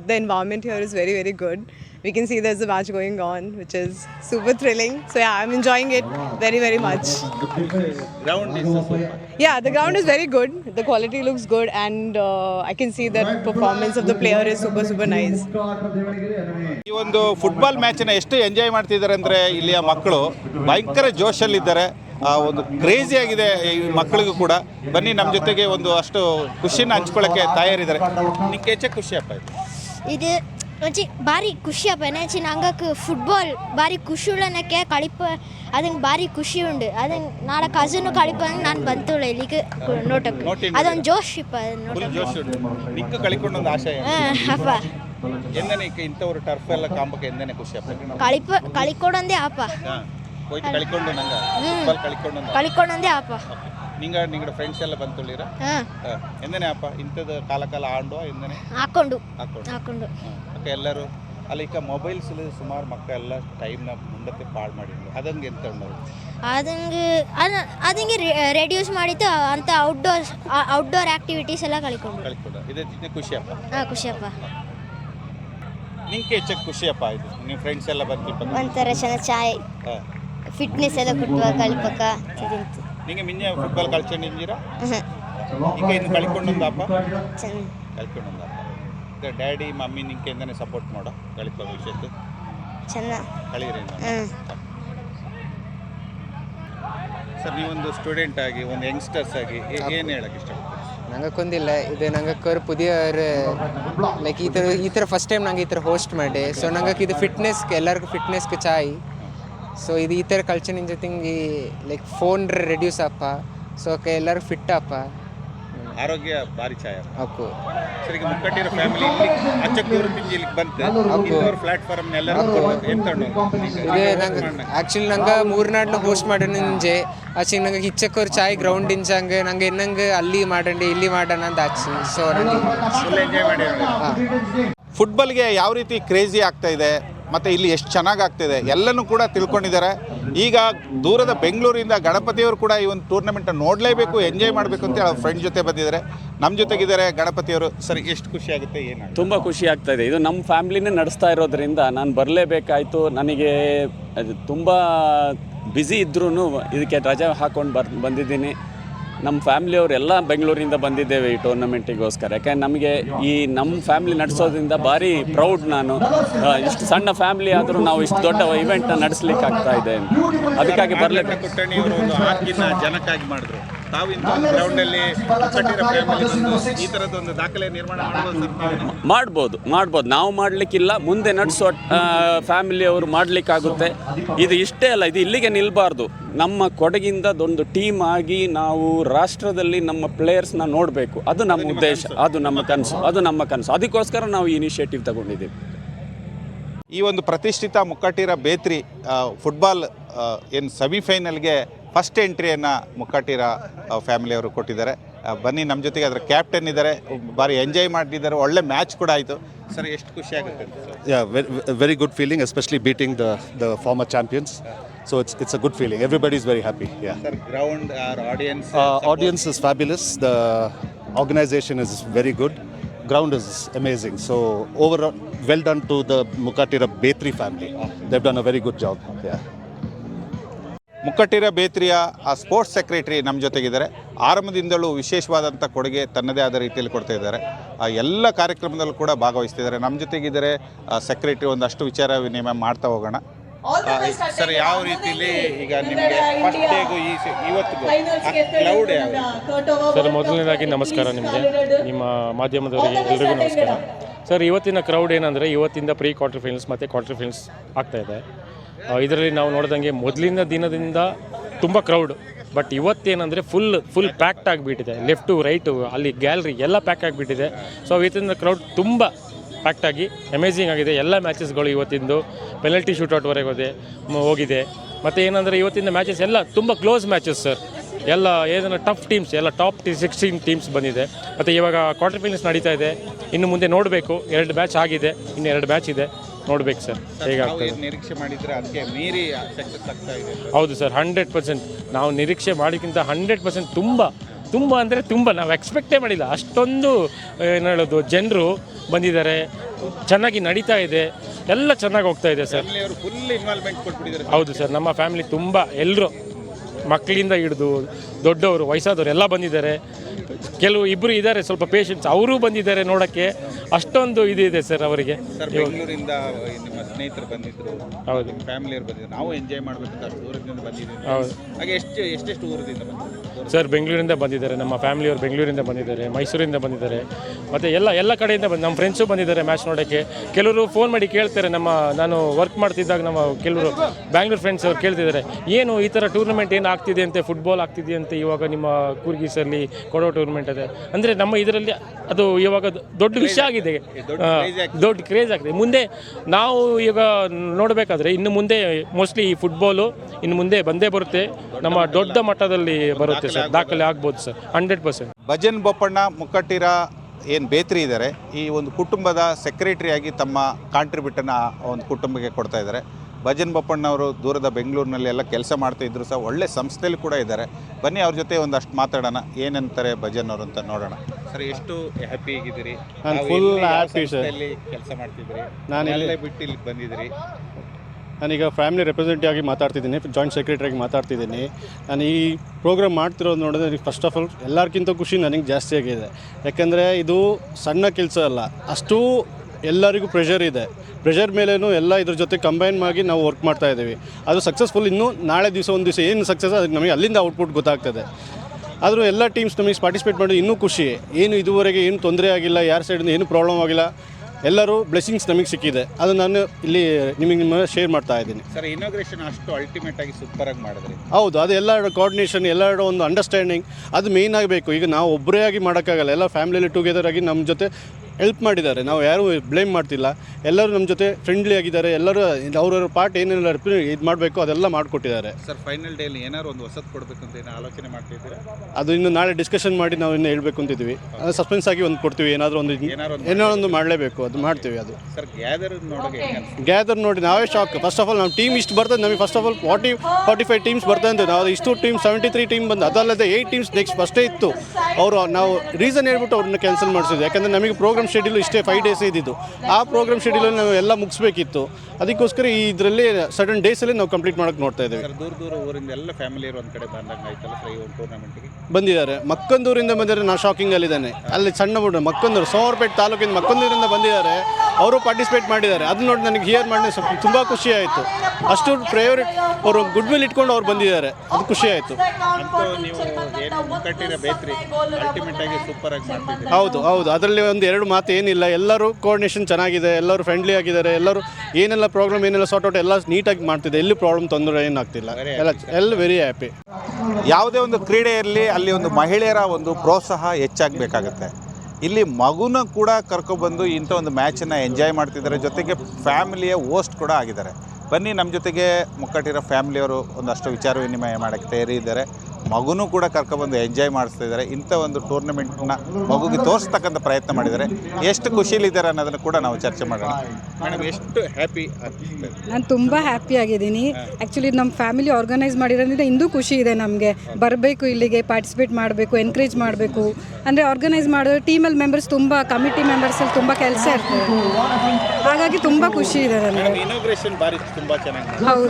the environment here is very very good We can see there's a match going on, which is super thrilling. So yeah, I'm enjoying it very very much. Ground ground Yeah, the ground is very good. The quality looks good, and uh, I can see that performance of the player is super super nice. ಈ ಒಂದು football ಮ್ಯಾಚನ್ನ ಎಷ್ಟು enjoy ಮಾಡ್ತಿದ್ದಾರೆ ಅಂದರೆ ಇಲ್ಲಿಯ ಮಕ್ಕಳು ಭಯಂಕರ ಜೋಶಲ್ಲಿದ್ದಾರೆ ಆ ಒಂದು ಕ್ರೇಜಿ ಆಗಿದೆ ಈ ಮಕ್ಕಳಿಗೂ ಕೂಡ ಬನ್ನಿ ನಮ್ಮ ಜೊತೆಗೆ ಒಂದು ಅಷ್ಟು ಖುಷಿನ ಹಂಚ್ಕೊಳ್ಳೋಕ್ಕೆ ತಯಾರಿದ್ದಾರೆ ನಿಂಗೆ ಹೆಚ್ಚೆ ಖುಷಿ ಅಪ್ಪ ಇದು ಒಂಚಿ ಭಾರಿ ಖುಷಿ ಅಪ್ಪನೆ ಚಿನ್ನ ಫುಟ್ಬಾಲ್ ಭಾರಿ ಖುಷಿ ಉಳ್ಳನಕ್ಕೆ ಕಳಿಪ ಅದನ್ನ ಭಾರಿ ಖುಷಿ ಉಂಡು. ಅದನ್ನ ನಾಳೆ ಕಜನು ಕಳಿಪ ನಾನು ಬಂತು ಇಲ್ಲಿಗೆ ನೋಟಕ್ಕೆ. ಅದೊಂದು ಜೋಶ್ ಇಪ್ಪ ನಿಕ್ಕ ಕಳಿಕೊಂಡು ಒಂದು ಆಶಯ ಅಪ್ಪ. ಎಂದನೆ ಇಂಥವ್ರು ಟರ್ಫ್ ಎಲ್ಲ ಕಾಂಬಕ್ಕೆ ಎಂದನೆ ಖುಷಿ ಅಪ್ಪ. ಕಳಿಪ ಆಪ ಅಪ್ಪ. ಹೋಯ್ತು ಕಳಿಕೊಂಡು ನಂಗೆ. ಫುಟ್ಬಾಲ್ ಕಳಿಕೊಂಡು ಕಳಿಕೊಂಡೊಂದೇ ಅಪ್ಪ. ನಿಂಗ ನಿಂಗಡ ಫ್ರೆಂಡ್ಸ್ ಎಲ್ಲ ಬಂತುಳ್ಳಿರ ಎಂದನೆ ಅಪ್ಪ ಇಂಥದ್ದು ಕಾಲ ಕಾಲ ಆಂಡು ಎಂದನೆ? ಹಾಕೊಂಡು. ಹಾಕೊಂಡು. ಹಾಕೊಂಡು. ಓಕೆ ಎಲ್ಲರೂ ಅಲ್ಲಿ ಈಗ ಮೊಬೈಲ್ಸ್ ಸುಮಾರು ಮಕ್ಕ ಎಲ್ಲ ಟೈಮ್ನ ಮುಂದಕ್ಕೆ ಪಾಳು ಮಾಡಿದ್ರು. ಅದಂಗೆ ಎಂತ ಉಂಟು ಅದಂಗೆ ಅದು ಅದಂಗೆ ರೆಡ್ಯೂಸ್ ಮಾಡಿತ್ತು ಅಂತ ಔಟ್ಡೋರ್ ಔಟ್ಡೋರ್ ಆಕ್ಟಿವಿಟೀಸ್ ಎಲ್ಲ ಕಳ್ಕೊಂಡು. ಅಪ್ಪ ಇದೇ ಖುಷಿಯಪ್ಪ? ಹಾಂ ಖುಷಿಯಪ್ಪ. ನಿಂಗೆ ಹೆಚ್ಚು ಖುಷಿಯಪ್ಪ ಇದು? ನಿಮ್ಮ ಫ್ರೆಂಡ್ಸ್ ಎಲ್ಲ ಬಂದು ಒಂಥರ ಚೆನ್ನಾಗಿ ಚಾಯ್ ಫಿಟ್ನೆಸ್ ಎಲ್ಲ ಕಲಿಪಕ್ಕ ತಿಂತು ನಿಂಗೆ ಮಿಂಜೆ ಫುಟ್ಬಾಲ್ ಕಳ್ಕೊಂಡಿದ್ದೀರಾ ಈಗ ಇನ್ನು ಕಳ್ಕೊಂಡೊಂದಪ್ಪ? ಕಳ್ಕೊಂಡೊಂದಪ್ಪ. ಮತ್ತೆ ಡ್ಯಾಡಿ ಮಮ್ಮಿ ನಿಂಕೆಯಿಂದಾನೆ ಸಪೋರ್ಟ್ ಮಾಡೋ. ಕಲಿಕೋ ವಿಷಯಕ್ಕೆ ಚೆನ್ನ. ಕಳೀರಿ ಸರ್ ನೀವೊಂದು ಸ್ಟೂಡೆಂಟ್ ಆಗಿ ಒಂದು ಯಂಗ್ಸ್ಟರ್ಸ್ ಆಗಿ ಏನು ಹೇಳಕ್ಕೆ ಇಷ್ಟಪಡ್ತೀರಿ? ನಂಗಕ್ಕೊಂದಿಲ್ಲ. ಇದು ನಂಗಕ್ಕೆ ಅವ್ರು ಪುದಿಯ ಲೈಕ್ ಈ ಥರ ಈ ಥರ ಫಸ್ಟ್ ಟೈಮ್ ನಂಗೆ ಈ ಥರ ಹೋಸ್ಟ್ ಮಾಡಿ. ಸೊ ನಂಗಕ್ಕೆ ಇದು ಫಿಟ್ನೆಸ್ ಎಲ್ಲರಿಗೂ ಫಿಟ್ನೆಸ್ಗೆ ಚಾಯ್. ಸೊ ಇದು ಈ ಥರ ಕಲ್ಚರ್ ನಿಂಜ ಜೊತೆಗೆ ಲೈಕ್ ಫೋನ್ ರೆಡ್ಯೂಸ್ ಅಪ್ಪ ಸೊ ಎಲ್ಲರಿಗೂ ಫಿಟ್ ಅಪ್ಪ ಆರೋಗ್ಯ ಭಾರಿ ಛಾಯ. ಸರಿಗೆ ಸರ್ ಈಗ ಮುಕ್ಕಟ್ಟಿರೋ ಫ್ಯಾಮಿಲಿ ಅಚ್ಚಕ್ಕೂರು ತಿಂಜಿ ಇಲ್ಲಿಗೆ ಬಂತು ಇನ್ನೂರು ಪ್ಲಾಟ್ಫಾರ್ಮ್ ಎಲ್ಲರೂ. ಎಂತ ಇದು ನಂಗೆ ಆ್ಯಕ್ಚುಲಿ ನಂಗೆ ಮೂರ್ನಾಡ್ಲು ಹೋಸ್ಟ್ ಮಾಡೋಣ ನಿಂಜೆ. ಆಚೆ ನಂಗೆ ಹಿಚ್ಚಕ್ಕೂರು ಚಾಯ್ ಗ್ರೌಂಡ್ ಇಂಚಂಗೆ ನಂಗೆ ಇನ್ನಂಗೆ ಅಲ್ಲಿ ಮಾಡಂಡಿ ಇಲ್ಲಿ ಮಾಡೋಣ ಅಂತ ಆಚೆ. ಸೊ ಫುಲ್ ಎಂಜಾಯ್ ಮಾಡಿ ಫುಟ್ಬಾಲ್ಗೆ ಯಾವ ರೀತಿ ಕ್ರೇಜಿ ಆಗ್ತಾ ಇದೆ? ಮತ್ತು ಇಲ್ಲಿ ಎಷ್ಟು ಚೆನ್ನಾಗಿ ಆಗ್ತಿದೆ, ಎಲ್ಲನೂ ಕೂಡ ತಿಳ್ಕೊಂಡಿದ್ದಾರೆ. ಈಗ ದೂರದ ಬೆಂಗಳೂರಿಂದ ಗಣಪತಿಯವರು ಕೂಡ ಈ ಒಂದು ಟೂರ್ನಮೆಂಟ್ ನೋಡಲೇಬೇಕು ಎಂಜಾಯ್ ಮಾಡಬೇಕು ಅಂತ ಫ್ರೆಂಡ್ ಜೊತೆ ಬಂದಿದ್ದಾರೆ. ನಮ್ಮ ಜೊತೆಗಿದ್ದಾರೆ ಗಣಪತಿಯವರು. ಸರಿ, ಎಷ್ಟು ಖುಷಿ ಆಗುತ್ತೆ, ಏನು ತುಂಬ ಖುಷಿ ಆಗ್ತಾ ಇದೆ. ಇದು ನಮ್ಮ ಫ್ಯಾಮ್ಲಿನೇ ನಡೆಸ್ತಾ ಇರೋದ್ರಿಂದ ನಾನು ಬರಲೇಬೇಕಾಯಿತು. ನನಗೆ ತುಂಬ ಬ್ಯುಸಿ ಇದ್ರೂ ಇದಕ್ಕೆ ರಜೆ ಹಾಕೊಂಡು ಬರ್ ಬಂದಿದ್ದೀನಿ. ನಮ್ಮ ಫ್ಯಾಮಿಲಿಯವರೆಲ್ಲ ಬೆಂಗಳೂರಿಂದ ಬಂದಿದ್ದೇವೆ ಈ ಟೂರ್ನಮೆಂಟಿಗೋಸ್ಕರ ಯಾಕಂದ್ರೆ ನಮಗೆ ಈ ನಮ್ಮ ಫ್ಯಾಮಿಲಿ ನಡೆಸೋದ್ರಿಂದ ಭಾರಿ ಪ್ರೌಡ್ ನಾನು. ಇಷ್ಟು ಸಣ್ಣ ಫ್ಯಾಮಿಲಿ ಆದರೂ ನಾವು ಇಷ್ಟು ದೊಡ್ಡ ಇವೆಂಟ್ನ ನಡೆಸ್ಲಿಕ್ಕೆ ಆಗ್ತಾ ಇದೆ ಅದಕ್ಕಾಗಿ ಬರಲಿಕ್ಕೆ ಜನಕ್ಕಾಗಿ ಮಾಡಿದ್ರು. ತಾವು ಇಂಥ ಗ್ರೌಂಡಲ್ಲಿ ಈ ಥರದ್ದೊಂದು ದಾಖಲೆ ನಿರ್ಮಾಣ ಮಾಡ್ಬೋದು ಸರ್? ಮಾಡ್ಬೋದು. ಮಾಡ್ಬೋದು ನಾವು ಮಾಡ್ಲಿಕ್ಕಿಲ್ಲ ಮುಂದೆ ನಡೆಸೋ ಫ್ಯಾಮಿಲಿಯವರು ಮಾಡಲಿಕ್ಕಾಗುತ್ತೆ. ಇದು ಇಷ್ಟೇ ಅಲ್ಲ ಇದು ಇಲ್ಲಿಗೆ ನಿಲ್ಬಾರ್ದು. ನಮ್ಮ ಕೊಡಗಿಂದ ಒಂದು ಟೀಮ್ ಆಗಿ ನಾವು ರಾಷ್ಟ್ರದಲ್ಲಿ ನಮ್ಮ ಪ್ಲೇಯರ್ಸ್ನ ನೋಡಬೇಕು. ಅದು ನಮ್ಮ ಉದ್ದೇಶ ಅದು ನಮ್ಮ ಕನಸು ಅದು ನಮ್ಮ ಕನಸು. ಅದಕ್ಕೋಸ್ಕರ ನಾವು ಈ ಇನಿಷಿಯೇಟಿವ್ ತಗೊಂಡಿದ್ದೀವಿ. ಈ ಒಂದು ಪ್ರತಿಷ್ಠಿತ ಮುಕ್ಕಟ್ಟಿರ ಬೇತ್ರಿ ಫುಟ್ಬಾಲ್ ಏನು ಸೆಮಿಫೈನಲ್ಗೆ ಫಸ್ಟ್ ಎಂಟ್ರಿಯನ್ನು ಮುಕ್ಕಟ್ಟಿರ ಫ್ಯಾಮಿಲಿಯವರು ಕೊಟ್ಟಿದ್ದಾರೆ. ಬನ್ನಿ ನಮ್ಮ ಜೊತೆಗೆ ಅದರ ಕ್ಯಾಪ್ಟನ್ ಇದ್ದಾರೆ. ಭಾರಿ ಎಂಜಾಯ್ ಮಾಡಿದ್ದಾರೆ. ಒಳ್ಳೆ ಮ್ಯಾಚ್ ಕೂಡ ಆಯಿತು. ಸರ್ ಎಷ್ಟು ಖುಷಿ ಆಗುತ್ತೆ yeah very good feeling especially beating the the former champions so it's it's a good feeling everybody is very happy yeah ground audience audience is fabulous the organisation is very good ground is amazing so over well done to the Mukkatira Bethri family they've done a very good job yeah Mukkatira ಬೇತ್ರಿಯ ಆ sports secretary ನಮ್ಮ ಜೊತೆಗಿದ್ದಾರೆ. ಆರಂಭದಿಂದಲೂ ವಿಶೇಷವಾದಂಥ ಕೊಡುಗೆ ತನ್ನದೇ ಆದ ರೀತಿಯಲ್ಲಿ ಕೊಡ್ತಾ ಇದ್ದಾರೆ. ಆ ಎಲ್ಲ ಕಾರ್ಯಕ್ರಮದಲ್ಲೂ ಕೂಡ ಭಾಗವಹಿಸ್ತಿದ್ದಾರೆ. ನಮ್ಮ ಜೊತೆಗಿದ್ದಾರೆ ಸೆಕ್ರೆಟರಿ ಒಂದಷ್ಟು ವಿಚಾರ ವಿನಿಮಯ ಮಾಡ್ತಾ ಹೋಗೋಣ. ಸರ್ ಯಾವ ರೀತಿಲಿ ಈಗ ನಿಮಗೆ ಫಸ್ಟ್ ಡೇಗೂ ಈ ಇವತ್ತಿಗೂ ಕ್ಲೌಡ್ ಸರ್ ಮೊದಲನೇದಾಗಿ ನಮಸ್ಕಾರ ನಿಮಗೆ. ನಿಮ್ಮ ಮಾಧ್ಯಮದವರಿಗೆ ಎಲ್ರಿಗೂ ನಮಸ್ಕಾರ. ಸರ್ ಇವತ್ತಿನ ಕ್ರೌಡ್ ಏನಂದರೆ ಇವತ್ತಿಂದ ಪ್ರೀ ಕ್ವಾರ್ಟರ್ ಫೈನಲ್ಸ್ ಮತ್ತು ಕ್ವಾರ್ಟರ್ ಫೈನಲ್ಸ್ ಆಗ್ತಾಯಿದೆ ಇದೆ. ಇದರಲ್ಲಿ ನಾವು ನೋಡಿದಂಗೆ ಮೊದಲಿನ ದಿನದಿಂದ ತುಂಬ ಕ್ರೌಡ್ ಬಟ್ ಇವತ್ತೇನಂದರೆ ಫುಲ್ ಫುಲ್ ಪ್ಯಾಕ್ಟ್ ಆಗಿಬಿಟ್ಟಿದೆ. ಲೆಫ್ಟು ರೈಟು ಅಲ್ಲಿ ಗ್ಯಾಲರಿ ಎಲ್ಲ ಪ್ಯಾಕ್ ಆಗಿಬಿಟ್ಟಿದೆ. ಸೊ ಇವತ್ತಿನ ಕ್ರೌಡ್ ತುಂಬ ಪ್ಯಾಕ್ಟಾಗಿ ಅಮೇಝಿಂಗ್ ಆಗಿದೆ. ಎಲ್ಲ ಮ್ಯಾಚಸ್ಗಳು ಇವತ್ತಿಂದು ಪೆನಲ್ಟಿ ಶೂಟೌಟ್ವರೆಗೆ ಹೋದೆ ಹೋಗಿದೆ. ಮತ್ತು ಏನಂದರೆ ಇವತ್ತಿನ ಮ್ಯಾಚಸ್ ಎಲ್ಲ ತುಂಬ ಕ್ಲೋಸ್ ಮ್ಯಾಚಸ್ ಸರ್ ಎಲ್ಲ ಏನೋ ಟಫ್ ಟೀಮ್ಸ್ ಎಲ್ಲ ಟಾಪ್ ಟಿ ಸಿಕ್ಸ್ಟೀನ್ ಟೀಮ್ಸ್ ಬಂದಿದೆ. ಮತ್ತು ಇವಾಗ ಕ್ವಾರ್ಟರ್ ಫೈನಲ್ಸ್ ನಡೀತಾ ಇದೆ. ಇನ್ನು ಮುಂದೆ ನೋಡಬೇಕು. ಎರಡು ಮ್ಯಾಚ್ ಆಗಿದೆ. ಇನ್ನು ಎರಡು ಮ್ಯಾಚ್ ಇದೆ. ನೋಡ್ಬೇಕು ಸರ್ ಹೇಗಾಗ್ತದೆ. ನಿರೀಕ್ಷೆ ಮಾಡಿದ್ರೆ ಅದಕ್ಕೆ ಮೀರಿ ಸಕ್ಸಸ್ ಆಗ್ತಾ ಇದೆ ಹೌದು ಸರ್ ಹಂಡ್ರೆಡ್ ಪರ್ಸೆಂಟ್ ನಾವು ನಿರೀಕ್ಷೆ ಮಾಡೋಕ್ಕಿಂತ ಹಂಡ್ರೆಡ್ ಪರ್ಸೆಂಟ್ ತುಂಬ ತುಂಬ ಅಂದರೆ ತುಂಬ. ನಾವು ಎಕ್ಸ್ಪೆಕ್ಟೇ ಮಾಡಿಲ್ಲ. ಅಷ್ಟೊಂದು ಏನು ಹೇಳೋದು ಜನರು ಬಂದಿದ್ದಾರೆ. ಚೆನ್ನಾಗಿ ನಡೀತಾ ಇದೆ. ಎಲ್ಲ ಚೆನ್ನಾಗಿ ಹೋಗ್ತಾ ಇದೆ ಸರ್. ಫುಲ್ ಇನ್ವಾಲ್ವ್ಮೆಂಟ್ ಕೊಟ್ಬಿಟ್ಟಿದ್ದಾರೆ ಹೌದು ಸರ್ ನಮ್ಮ ಫ್ಯಾಮಿಲಿ ತುಂಬ ಎಲ್ಲರೂ ಮಕ್ಕಳಿಂದ ಹಿಡಿದು ದೊಡ್ಡವರು ವಯಸ್ಸಾದವರು ಎಲ್ಲ ಬಂದಿದ್ದಾರೆ. ಕೆಲವು ಇಬ್ಬರು ಇದ್ದಾರೆ ಸ್ವಲ್ಪ ಪೇಷಂಟ್ಸ್ ಅವರೂ ಬಂದಿದ್ದಾರೆ ನೋಡೋಕ್ಕೆ. ಅಷ್ಟೊಂದು ಇದಿದೆ ಇದೆ ಸರ್ ಅವರಿಗೆ. ಸರ್ ಬೆಂಗಳೂರಿಂದ ನಿಮ್ಮ ಸ್ನೇಹಿತರು ಬಂದಿದ್ರು ಹೌದು. ಫ್ಯಾಮಿಲಿಯವರು ಬಂದಿದ್ರು. ನಾವು ಎಂಜಾಯ್ ಮಾಡಬೇಕಂತ ಅಷ್ಟು ದೂರದಿಂದ ಬಂದಿದ್ದೀವಿ. ಹೌದು. ಹಾಗೆ ಎಷ್ಟು ಎಷ್ಟೆಷ್ಟು ಊರದಿಂದ ಸರ್ ಬೆಂಗಳೂರಿಂದ ಬಂದಿದ್ದಾರೆ ನಮ್ಮ ಫ್ಯಾಮಿಲಿಯವರು ಬೆಂಗಳೂರಿಂದ ಬಂದಿದ್ದಾರೆ ಮೈಸೂರಿಂದ ಬಂದಿದ್ದಾರೆ. ಮತ್ತು ಎಲ್ಲ ಎಲ್ಲ ಕಡೆಯಿಂದ ಬಂದು ನಮ್ಮ ಫ್ರೆಂಡ್ಸು ಬಂದಿದ್ದಾರೆ ಮ್ಯಾಚ್ ನೋಡೋಕ್ಕೆ. ಕೆಲವರು ಫೋನ್ ಮಾಡಿ ಕೇಳ್ತಾರೆ ನಮ್ಮ ನಾನು ವರ್ಕ್ ಮಾಡ್ತಿದ್ದಾಗ ನಮ್ಮ ಕೆಲವರು ಬ್ಯಾಂಗ್ಳೂರ್ ಫ್ರೆಂಡ್ಸ್ ಅವ್ರು ಕೇಳ್ತಿದ್ದಾರೆ ಏನು ಈ ಥರ ಟೂರ್ನಮೆಂಟ್ ಏನು ಆಗ್ತಿದೆ ಅಂತೆ ಫುಟ್ಬಾಲ್ ಆಗ್ತಿದೆ ಅಂತೆ ಇವಾಗ ನಿಮ್ಮ ಕೂರ್ಗೀಸಲ್ಲಿ ಕೊಡೋ ಟೂರ್ನಮೆಂಟ್ ಅದೇ. ಅಂದರೆ ನಮ್ಮ ಇದರಲ್ಲಿ ಅದು ಇವಾಗ ದೊಡ್ಡ ವಿಷಯ ಆಗಿದೆ. ದೊಡ್ಡ ಕ್ರೇಜ್ ಆಗಿದೆ ಮುಂದೆ ನಾವು ಈಗ ನೋಡಬೇಕಾದ್ರೆ ಇನ್ನು ಮುಂದೆ ಮೋಸ್ಟ್ಲಿ ಈ ಫುಟ್ಬಾಲು ಇನ್ನು ಮುಂದೆ ಬಂದೇ ಬರುತ್ತೆ. ನಮ್ಮ ದೊಡ್ಡ ಮಟ್ಟದಲ್ಲಿ ಬರುತ್ತೆ ಸರ್. ದಾಖಲೆ ಆಗ್ಬೋದು. Sir. Hundred percent Bhajan Boppanna Mukkatira ಏನು ಬೇತ್ರಿ ಇದ್ದಾರೆ ಈ ಒಂದು ಕುಟುಂಬದ ಸೆಕ್ರೆಟರಿಯಾಗಿ ತಮ್ಮ ಕಾಂಟ್ರಿಬ್ಯೂಟನ್ನು ಒಂದು ಕುಟುಂಬಕ್ಕೆ ಕೊಡ್ತಾ ಇದ್ದಾರೆ ಭಜನ್ ಬೊಪ್ಪಣ್ಣವರು ದೂರದ ಬೆಂಗಳೂರಿನಲ್ಲಿ ಎಲ್ಲ ಕೆಲಸ ಮಾಡ್ತಾ ಇದ್ರು ಸಹ ಒಳ್ಳೆ ಸಂಸ್ಥೆಯಲ್ಲಿ ಕೂಡ ಇದ್ದಾರೆ. ಬನ್ನಿ ಅವ್ರ ಜೊತೆ ಒಂದಷ್ಟು ಮಾತಾಡೋಣ. ಏನಂತಾರೆ ಭಜನ್ ಅವರು ಅಂತ ನೋಡೋಣ. ಸರ್ ಎಷ್ಟು ಹ್ಯಾಪಿ ಆಗಿದ್ದೀರಿ? ನಾನು ಫುಲ್ ಹ್ಯಾಪಿ ಸರ್ ಕೆಲಸ ಮಾಡ್ತಿದ್ರಿ ನಾನು ಇಲ್ಲಿ- ಅಲ್ಲೇ ಬಿಟ್ಟು ಇಲ್ಲಿ ಬಂದಿದ್ದೀರಿ. ನಾನೀಗ ಫ್ಯಾಮಿಲಿ ರೆಪ್ರೆಸೆಂಟೇಟಿವ್ ಆಗಿ ಮಾತಾಡ್ತಿದ್ದೀನಿ ಜಾಯಿಂಟ್ ಸೆಕ್ರೆಟರಿ ಆಗಿ ಮಾತಾಡ್ತಿದ್ದೀನಿ. ನಾನು ಈ ಪ್ರೋಗ್ರಾಮ್ ಮಾಡ್ತಿರೋದು ನೋಡಿದ್ರೆ ಫಸ್ಟ್ ಆಫ್ ಆಲ್ ಎಲ್ಲರಿಗಿಂತ ಖುಷಿ ನನಗೆ ಜಾಸ್ತಿ ಆಗಿದೆ. ಯಾಕೆಂದರೆ ಇದು ಸಣ್ಣ ಕೆಲಸ ಅಲ್ಲ ಅಷ್ಟು ಎಲ್ಲರಿಗೂ ಪ್ರೆಷರ್ ಇದೆ. ಪ್ರೆಷರ್ ಮೇಲೇನು ಎಲ್ಲ ಇದ್ರ ಜೊತೆ ಕಂಬೈನ್ ಆಗಿ ನಾವು ವರ್ಕ್ ಮಾಡ್ತಾ ಇದ್ದೀವಿ. ಅದು ಸಕ್ಸಸ್ಫುಲ್ ಇನ್ನೂ ನಾಳೆ ದಿವಸ ಒಂದು ದಿವಸ ಏನು ಸಕ್ಸಸ್ ಅದಕ್ಕೆ ನಮಗೆ ಅಲ್ಲಿಂದ ಔಟ್ಪುಟ್ ಗೊತ್ತಾಗ್ತದೆ. ಆದರೂ ಎಲ್ಲ ಟೀಮ್ಸ್ ನಮಗೆ ಪಾರ್ಟಿಸಿಪೇಟ್ ಮಾಡೋದು ಇನ್ನೂ ಖುಷಿ. ಏನು ಇದುವರೆಗೆ ಏನು ತೊಂದರೆ ಆಗಿಲ್ಲ ಯಾರ ಸೈಡಿಂದ ಏನು ಪ್ರಾಬ್ಲಮ್ ಆಗಿಲ್ಲ. ಎಲ್ಲರೂ ಬ್ಲೆಸ್ಸಿಂಗ್ಸ್ ನಮಗೆ ಸಿಕ್ಕಿದೆ. ಅದು ನಾನು ಇಲ್ಲಿ ನಿಮಗೆ ನಿಮ್ಮ ಶೇರ್ ಮಾಡ್ತಾ ಇದ್ದೀನಿ. ಸರ್ ಇನಾಗ್ರೇಷನ್ ಅಷ್ಟು ಅಲ್ಟಿಮೇಟ್ ಆಗಿ ಸೂಪರ್ ಆಗಿ ಮಾಡಿದ್ರಿ. ಹೌದು ಅದು ಎಲ್ಲರ ಕೋಆರ್ಡಿನೇಷನ್ ಎಲ್ಲರ ಒಂದು ಅಂಡರ್ಸ್ಟ್ಯಾಂಡಿಂಗ್ ಅದು ಮೇಯ್ನ್ ಆಗಬೇಕು. ಈಗ ನಾವು ಒಬ್ಬರೇ ಆಗಿ ಮಾಡೋಕ್ಕಾಗಲ್ಲ. ಎಲ್ಲ ಫ್ಯಾಮಿಲಿಯಲ್ಲಿ ಟುಗೆದರ್ ಆಗಿ ನಮ್ಮ ಜೊತೆ ಹೆಲ್ಪ್ ಮಾಡಿದ್ದಾರೆ. ನಾವು ಯಾರೂ ಬ್ಲೇಮ್ ಮಾಡ್ತಿಲ್ಲ. ಎಲ್ಲರೂ ನಮ್ಮ ಜೊತೆ ಫ್ರೆಂಡ್ಲಿ ಆಗಿದ್ದಾರೆ. ಎಲ್ಲರೂ ಅವ್ರವ್ರ ಪಾರ್ಟ್ ಏನೆಲ್ಲ ಇದು ಮಾಡಬೇಕು ಅದೆಲ್ಲ ಮಾಡಿಕೊಟ್ಟಿದ್ದಾರೆ. ಸರ್ ಫೈನಲ್ ಡೇಲಿ ಏನಾದ್ರು ಒಂದು ಹೊಸದು ಕೊಡಬೇಕು ಅಂತ ಏನೋ ಆಲೋಚನೆ ಮಾಡ್ತಿದ್ದೀರಾ? ಅದು ಇನ್ನು ನಾಳೆ ಡಿಸ್ಕಷನ್ ಮಾಡಿ ನಾವು ಇನ್ನು ಹೇಳಬೇಕು ಅಂತಿದ್ವಿ ಅದು ಸಸ್ಪೆನ್ಸ್ ಆಗಿ ಒಂದು ಕೊಡ್ತೀವಿ. ಏನಾದರೂ ಒಂದು ಏನಾದ್ರು ಒಂದು ಏನೋ ಒಂದು ಮಾಡಲೇಬೇಕು. ಅದು ಮಾಡ್ತೀವಿ ಅದು. ಸರ್ ಗ್ಯಾದರ್ ನೋಡಿ ಗ್ಯಾದರ್ ನೋಡಿ ನಾವೇ ಶಾಕ್ ಫಸ್ಟ್ ಆಫ್ ಆಲ್ ನಮ್ಮ ಟೀಮ್ ಇಷ್ಟು ಬರ್ತದೆ. ನಮಗೆ first of all forty forty five teams ಬರ್ತದೆ ಅಂತ. ನಾವು ಇಷ್ಟು ಟೀಮ್ ಸೆವೆಂಟಿ ತ್ರೀ ಟೀಮ್ ಬಂದು ಅದಲ್ಲದೆ ಏಯ್ಟ್ ಟೀಮ್ಸ್ ನೆಕ್ಸ್ಟ್ ಫಸ್ಟೇ ಇತ್ತು. ಅವರು ನಾವು ರೀಸನ್ ಹೇಳ್ಬಿಟ್ಟು ಅವ್ರನ್ನ ಕ್ಯಾನ್ಸಲ್ ಮಾಡಿಸಿದ್ವಿ. ಯಾಕಂದರೆ ನಮಗೆ ಪ್ರೋಗ್ರಾಮ್ ಶೆಡ್ಯೂಲ್ ಇಷ್ಟೇ ಫೈವ್ ಡೇಸ್ ಇದ್ದಿದ್ದು. ಆ ಪ್ರೋಗ್ರಾಮ್ ಶೆಡ್ಯೂಲ್ ನಾವು ಎಲ್ಲ ಮುಗಿಸ್ಬೇಕಿತ್ತು. ಅದಕ್ಕೋಸ್ಕರ ಈ ಇದರಲ್ಲಿ ಸಡನ್ ಅಲ್ಲಿ ನಾವು ಕಂಪ್ಲೀಟ್ ಮಾಡೋಕ್ಕೆ ನೋಡ್ತಾ ಇದ್ದೀವಿ. ದೂರ ದೂರ ಊರಿಂದ ಎಲ್ಲ ಫ್ಯಾಮಿಲಿ ಒಂದು ಕಡೆ ಟೂರ್ನಮೆಂಟ್ಗೆ ಬಂದಿದ್ದಾರೆ. ಮಕ್ಕಂದೂರಿಂದ ಬಂದಿದ್ದಾರೆ ನಾನು ಶಾಕಿಂಗ್ ಅಲ್ಲಿ ಸಣ್ಣ ಹುಡುಗ ಮಕ್ಕಂದೂರು ಸೋಮವಾರಪೇಟೆ ತಾಲೂಕಿನ ಮಕ್ಕಂದೂರಿಂದ ಬಂದಿದ್ದಾರೆ. ಅವರು ಪಾರ್ಟಿಸಿಪೇಟ್ ಮಾಡಿದ್ದಾರೆ. ಅದು ನೋಡಿ ನನಗೆ ಹಿಯರ್ ಮಾಡಿದ ಸ್ವಲ್ಪ ತುಂಬ ಖುಷಿ ಆಯಿತು. ಅಷ್ಟು ಪ್ರೇವರೇಟ್ ಅವರು ಗುಡ್ ವಿಲ್ ಇಟ್ಕೊಂಡು ಅವ್ರು ಬಂದಿದ್ದಾರೆ. ಅದು ಖುಷಿ ಆಯಿತು. ಏನು ಅಲ್ಟಿಮೇಟ್ ಆಗಿ ಸೂಪರ್ ಆಗಿ ಹೌದು ಹೌದು. ಅದರಲ್ಲಿ ಒಂದು ಎರಡು ಮಾತು ಏನಿಲ್ಲ. ಎಲ್ಲರೂ ಕೋಆರ್ಡಿನೇಷನ್ ಚೆನ್ನಾಗಿದೆ ಎಲ್ಲರೂ ಫ್ರೆಂಡ್ಲಿ ಆಗಿದ್ದಾರೆ ಎಲ್ಲರೂ ಏನೆಲ್ಲ ಪ್ರಾಬ್ಲಮ್ ಏನೆಲ್ಲ ಸಾರ್ಟ್ ಔಟ್ ಎಲ್ಲ ನೀಟಾಗಿ ಮಾಡ್ತಿದೆ. ಎಲ್ಲಿ ಪ್ರಾಬ್ಲಮ್ ತೊಂದರೆ ಏನಾಗ್ತಿಲ್ಲ. ಎಲ್ಲ ಎಲ್ಲ ವೆರಿ ಹ್ಯಾಪಿ ಯಾವುದೇ ಒಂದು ಕ್ರೀಡೆ ಇರಲಿ ಅಲ್ಲಿ ಒಂದು ಮಹಿಳೆಯರ ಒಂದು ಪ್ರೋತ್ಸಾಹ ಹೆಚ್ಚಾಗಬೇಕಾಗತ್ತೆ. ಇಲ್ಲಿ ಮಗುನ ಕೂಡ ಕರ್ಕೊಬಂದು ಇಂಥ ಒಂದು ಮ್ಯಾಚನ್ನು ಎಂಜಾಯ್ ಮಾಡ್ತಿದ್ದಾರೆ. ಜೊತೆಗೆ ಫ್ಯಾಮಿಲಿಯ ಓಸ್ಟ್ ಕೂಡ ಆಗಿದ್ದಾರೆ. ಬನ್ನಿ ನಮ್ಮ ಜೊತೆಗೆ ಮುಕ್ಕಟ್ಟಿರೋ ಫ್ಯಾಮಿಲಿಯವರು ಒಂದಷ್ಟು ವಿಚಾರ ವಿನಿಮಯ ಮಾಡೋಕ್ಕೆ ತಯಾರಿ ಇದ್ದಾರೆ ಮಗುನೂ ಕೂಡ ಕರ್ಕೊಬಂದು ಎಂಜಾಯ್ ಮಾಡಿಸ್ತಾ ಇದ್ದಾರೆ ಇಂಥ ಒಂದು ಟೂರ್ನಮೆಂಟ್ನ ಮಗುಗೆ ತೋರಿಸ್ತಕ್ಕಂಥ ಪ್ರಯತ್ನ ಮಾಡಿದ್ದಾರೆ. ಎಷ್ಟು ಖುಷಿಲಿದ್ದಾರೆ ಅನ್ನೋದನ್ನು ಕೂಡ ನಾವು ಚರ್ಚೆ ಮಾಡೋಣ. ಮೇಡಮ್ ಎಷ್ಟು ಹ್ಯಾಪಿ ನಾನು ತುಂಬ ಹ್ಯಾಪಿ ಆಗಿದ್ದೀನಿ. ಆ್ಯಕ್ಚುಲಿ ನಮ್ಮ ಫ್ಯಾಮಿಲಿ ಆರ್ಗನೈಸ್ ಮಾಡಿರೋದ್ರಿಂದ ಇಂದೂ ಖುಷಿ ಇದೆ ನಮಗೆ. ಬರಬೇಕು ಇಲ್ಲಿಗೆ ಪಾರ್ಟಿಸಿಪೇಟ್ ಮಾಡಬೇಕು ಎನ್ಕರೇಜ್ ಮಾಡಬೇಕು. ಅಂದರೆ ಆರ್ಗನೈಸ್ ಮಾಡೋ ಟೀಮಲ್ಲಿ ಮೆಂಬರ್ಸ್ ತುಂಬ ಕಮಿಟಿ ಮೆಂಬರ್ಸಲ್ಲಿ ತುಂಬ ಕೆಲಸ ಇರ್ತದೆ. ಹಾಗಾಗಿ ತುಂಬ ಖುಷಿ ಇದೆ ನನಗೆ. ಇನಾಗ್ರೇಷನ್ ಬಾರಿ ತುಂಬ ಚೆನ್ನಾಗಿ ಹೌದು.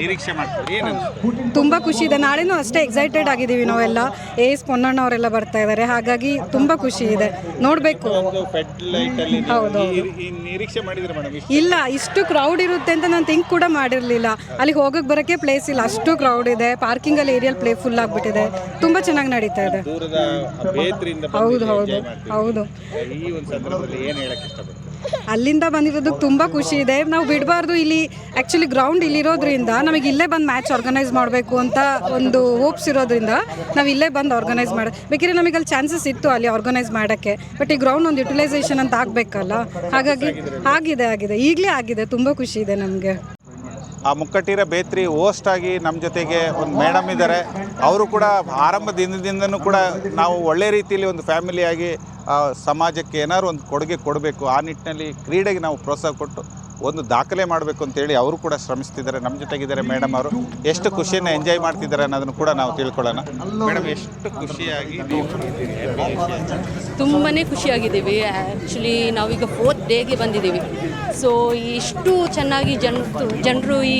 ನಿರೀಕ್ಷೆ ಮಾಡ್ತೀವಿ. ತುಂಬ ಖುಷಿ ಇದೆ. ನಾಳೆನೂ ಅಷ್ಟೇ ಎಕ್ಸೈಟೆಡ್ ಆಗಿದ್ದೀವಿ ನಾವೆಲ್ಲ. ಎಸ್ ಪೊನ್ನಣ್ಣ ಅವರೆಲ್ಲ ಬರ್ತಾ ಇದ್ದಾರೆ ಹಾಗಾಗಿ ತುಂಬ ಖುಷಿ ಇದೆ. ನೋಡಬೇಕು. ಹೌದು, ಇಲ್ಲ ಇಷ್ಟು ಕ್ರೌಡ್ ಇರುತ್ತೆ ಅಂತ ನಾನು ಥಿಂಕ್ ಕೂಡ ಮಾಡಿರಲಿಲ್ಲ. ಅಲ್ಲಿಗೆ ಹೋಗಕ್ಕೆ ಬರೋಕ್ಕೆ ಪ್ಲೇಸ್ ಇಲ್ಲ. ಅಷ್ಟು ಕ್ರೌಡ್ ಇದೆ. ಪಾರ್ಕಿಂಗಲ್ಲಿ ಏರಿಯಲ್ ಪ್ಲೇ ಫುಲ್ ಆಗಿಬಿಟ್ಟಿದೆ. ತುಂಬ ಚೆನ್ನಾಗಿ ನಡೀತಾ ಇದೆ. ಹೌದು ಹೌದು. ಹೌದು. ಅಲ್ಲಿಂದ ಬಂದಿರೋದಕ್ಕೆ ತುಂಬ ಖುಷಿ ಇದೆ. ನಾವು ಬಿಡಬಾರ್ದು ಇಲ್ಲಿ ಆ್ಯಕ್ಚುಲಿ ಗ್ರೌಂಡ್ ಇಲ್ಲಿರೋದ್ರಿಂದ ನಮಗೆ ಇಲ್ಲೇ ಬಂದು ಮ್ಯಾಚ್ ಆರ್ಗನೈಸ್ ಮಾಡಬೇಕು ಅಂತ ಒಂದು ಹೋಪ್ಸ್ ಇರೋದ್ರಿಂದ ನಾವು ಇಲ್ಲೇ ಬಂದು ಆರ್ಗನೈಸ್ ಮಾಡಿ, ಬೇಕಿದ್ರೆ ನಮಗೆ ಅಲ್ಲಿ ಚಾನ್ಸಸ್ ಇತ್ತು ಅಲ್ಲಿ ಆರ್ಗನೈಸ್ ಮಾಡೋಕ್ಕೆ ಬಟ್ ಈ ಗ್ರೌಂಡ್ ಒಂದು ಯುಟಿಲೈಸೇಷನ್ ಅಂತ ಆಗಬೇಕಲ್ಲ? ಹಾಗಾಗಿ ಆಗಿದೆ ಆಗಿದೆ. ಈಗಲೇ ಆಗಿದೆ, ತುಂಬ ಖುಷಿ ಇದೆ ನಮಗೆ. ಆ ಮುಕ್ಕಟ್ಟಿರ ಬೇತ್ರಿ ಹೋಸ್ಟ್ ಆಗಿ ನಮ್ಮ ಜೊತೆಗೆ ಒಂದು ಮೇಡಮ್ ಇದ್ದಾರೆ ಅವರು ಕೂಡ ಆರಂಭ ದಿನದಿಂದನೂ ಕೂಡ ನಾವು ಒಳ್ಳೆ ರೀತಿಯಲ್ಲಿ ಒಂದು ಫ್ಯಾಮಿಲಿಯಾಗಿ ಸಮಾಜಕ್ಕೆ ಏನಾದ್ರು ಒಂದು ಕೊಡುಗೆ ಕೊಡಬೇಕು, ಆ ನಿಟ್ಟಿನಲ್ಲಿ ಕ್ರೀಡೆಗೆ ನಾವು ಪ್ರೋತ್ಸಾಹ ಕೊಟ್ಟು ಒಂದು ದಾಖಲೆ ಮಾಡಬೇಕು ಅಂತೇಳಿ ಅವರು ಕೂಡ ಶ್ರಮಿಸ್ತಿದ್ದಾರೆ. ನಮ್ಮ ಜೊತೆಗಿದ್ದಾರೆ ಮೇಡಮ್ ಅವರು. ಎಷ್ಟು ಖುಷಿಯನ್ನು ಎಂಜಾಯ್ ಮಾಡ್ತಿದ್ದಾರೆ ಅನ್ನೋದನ್ನು ಕೂಡ ನಾವು ತಿಳ್ಕೊಳ್ಳೋಣ. ಮೇಡಮ್ ಎಷ್ಟು ಖುಷಿಯಾಗಿ ತುಂಬಾ ಖುಷಿಯಾಗಿದ್ದೀವಿ. ಆ್ಯಕ್ಚುಲಿ ನಾವೀಗ ಫೋರ್ತ್ ಡೇಗೆ ಬಂದಿದ್ದೀವಿ. ಸೊ ಇಷ್ಟು ಚೆನ್ನಾಗಿ ಜನರು ಜನರು ಈ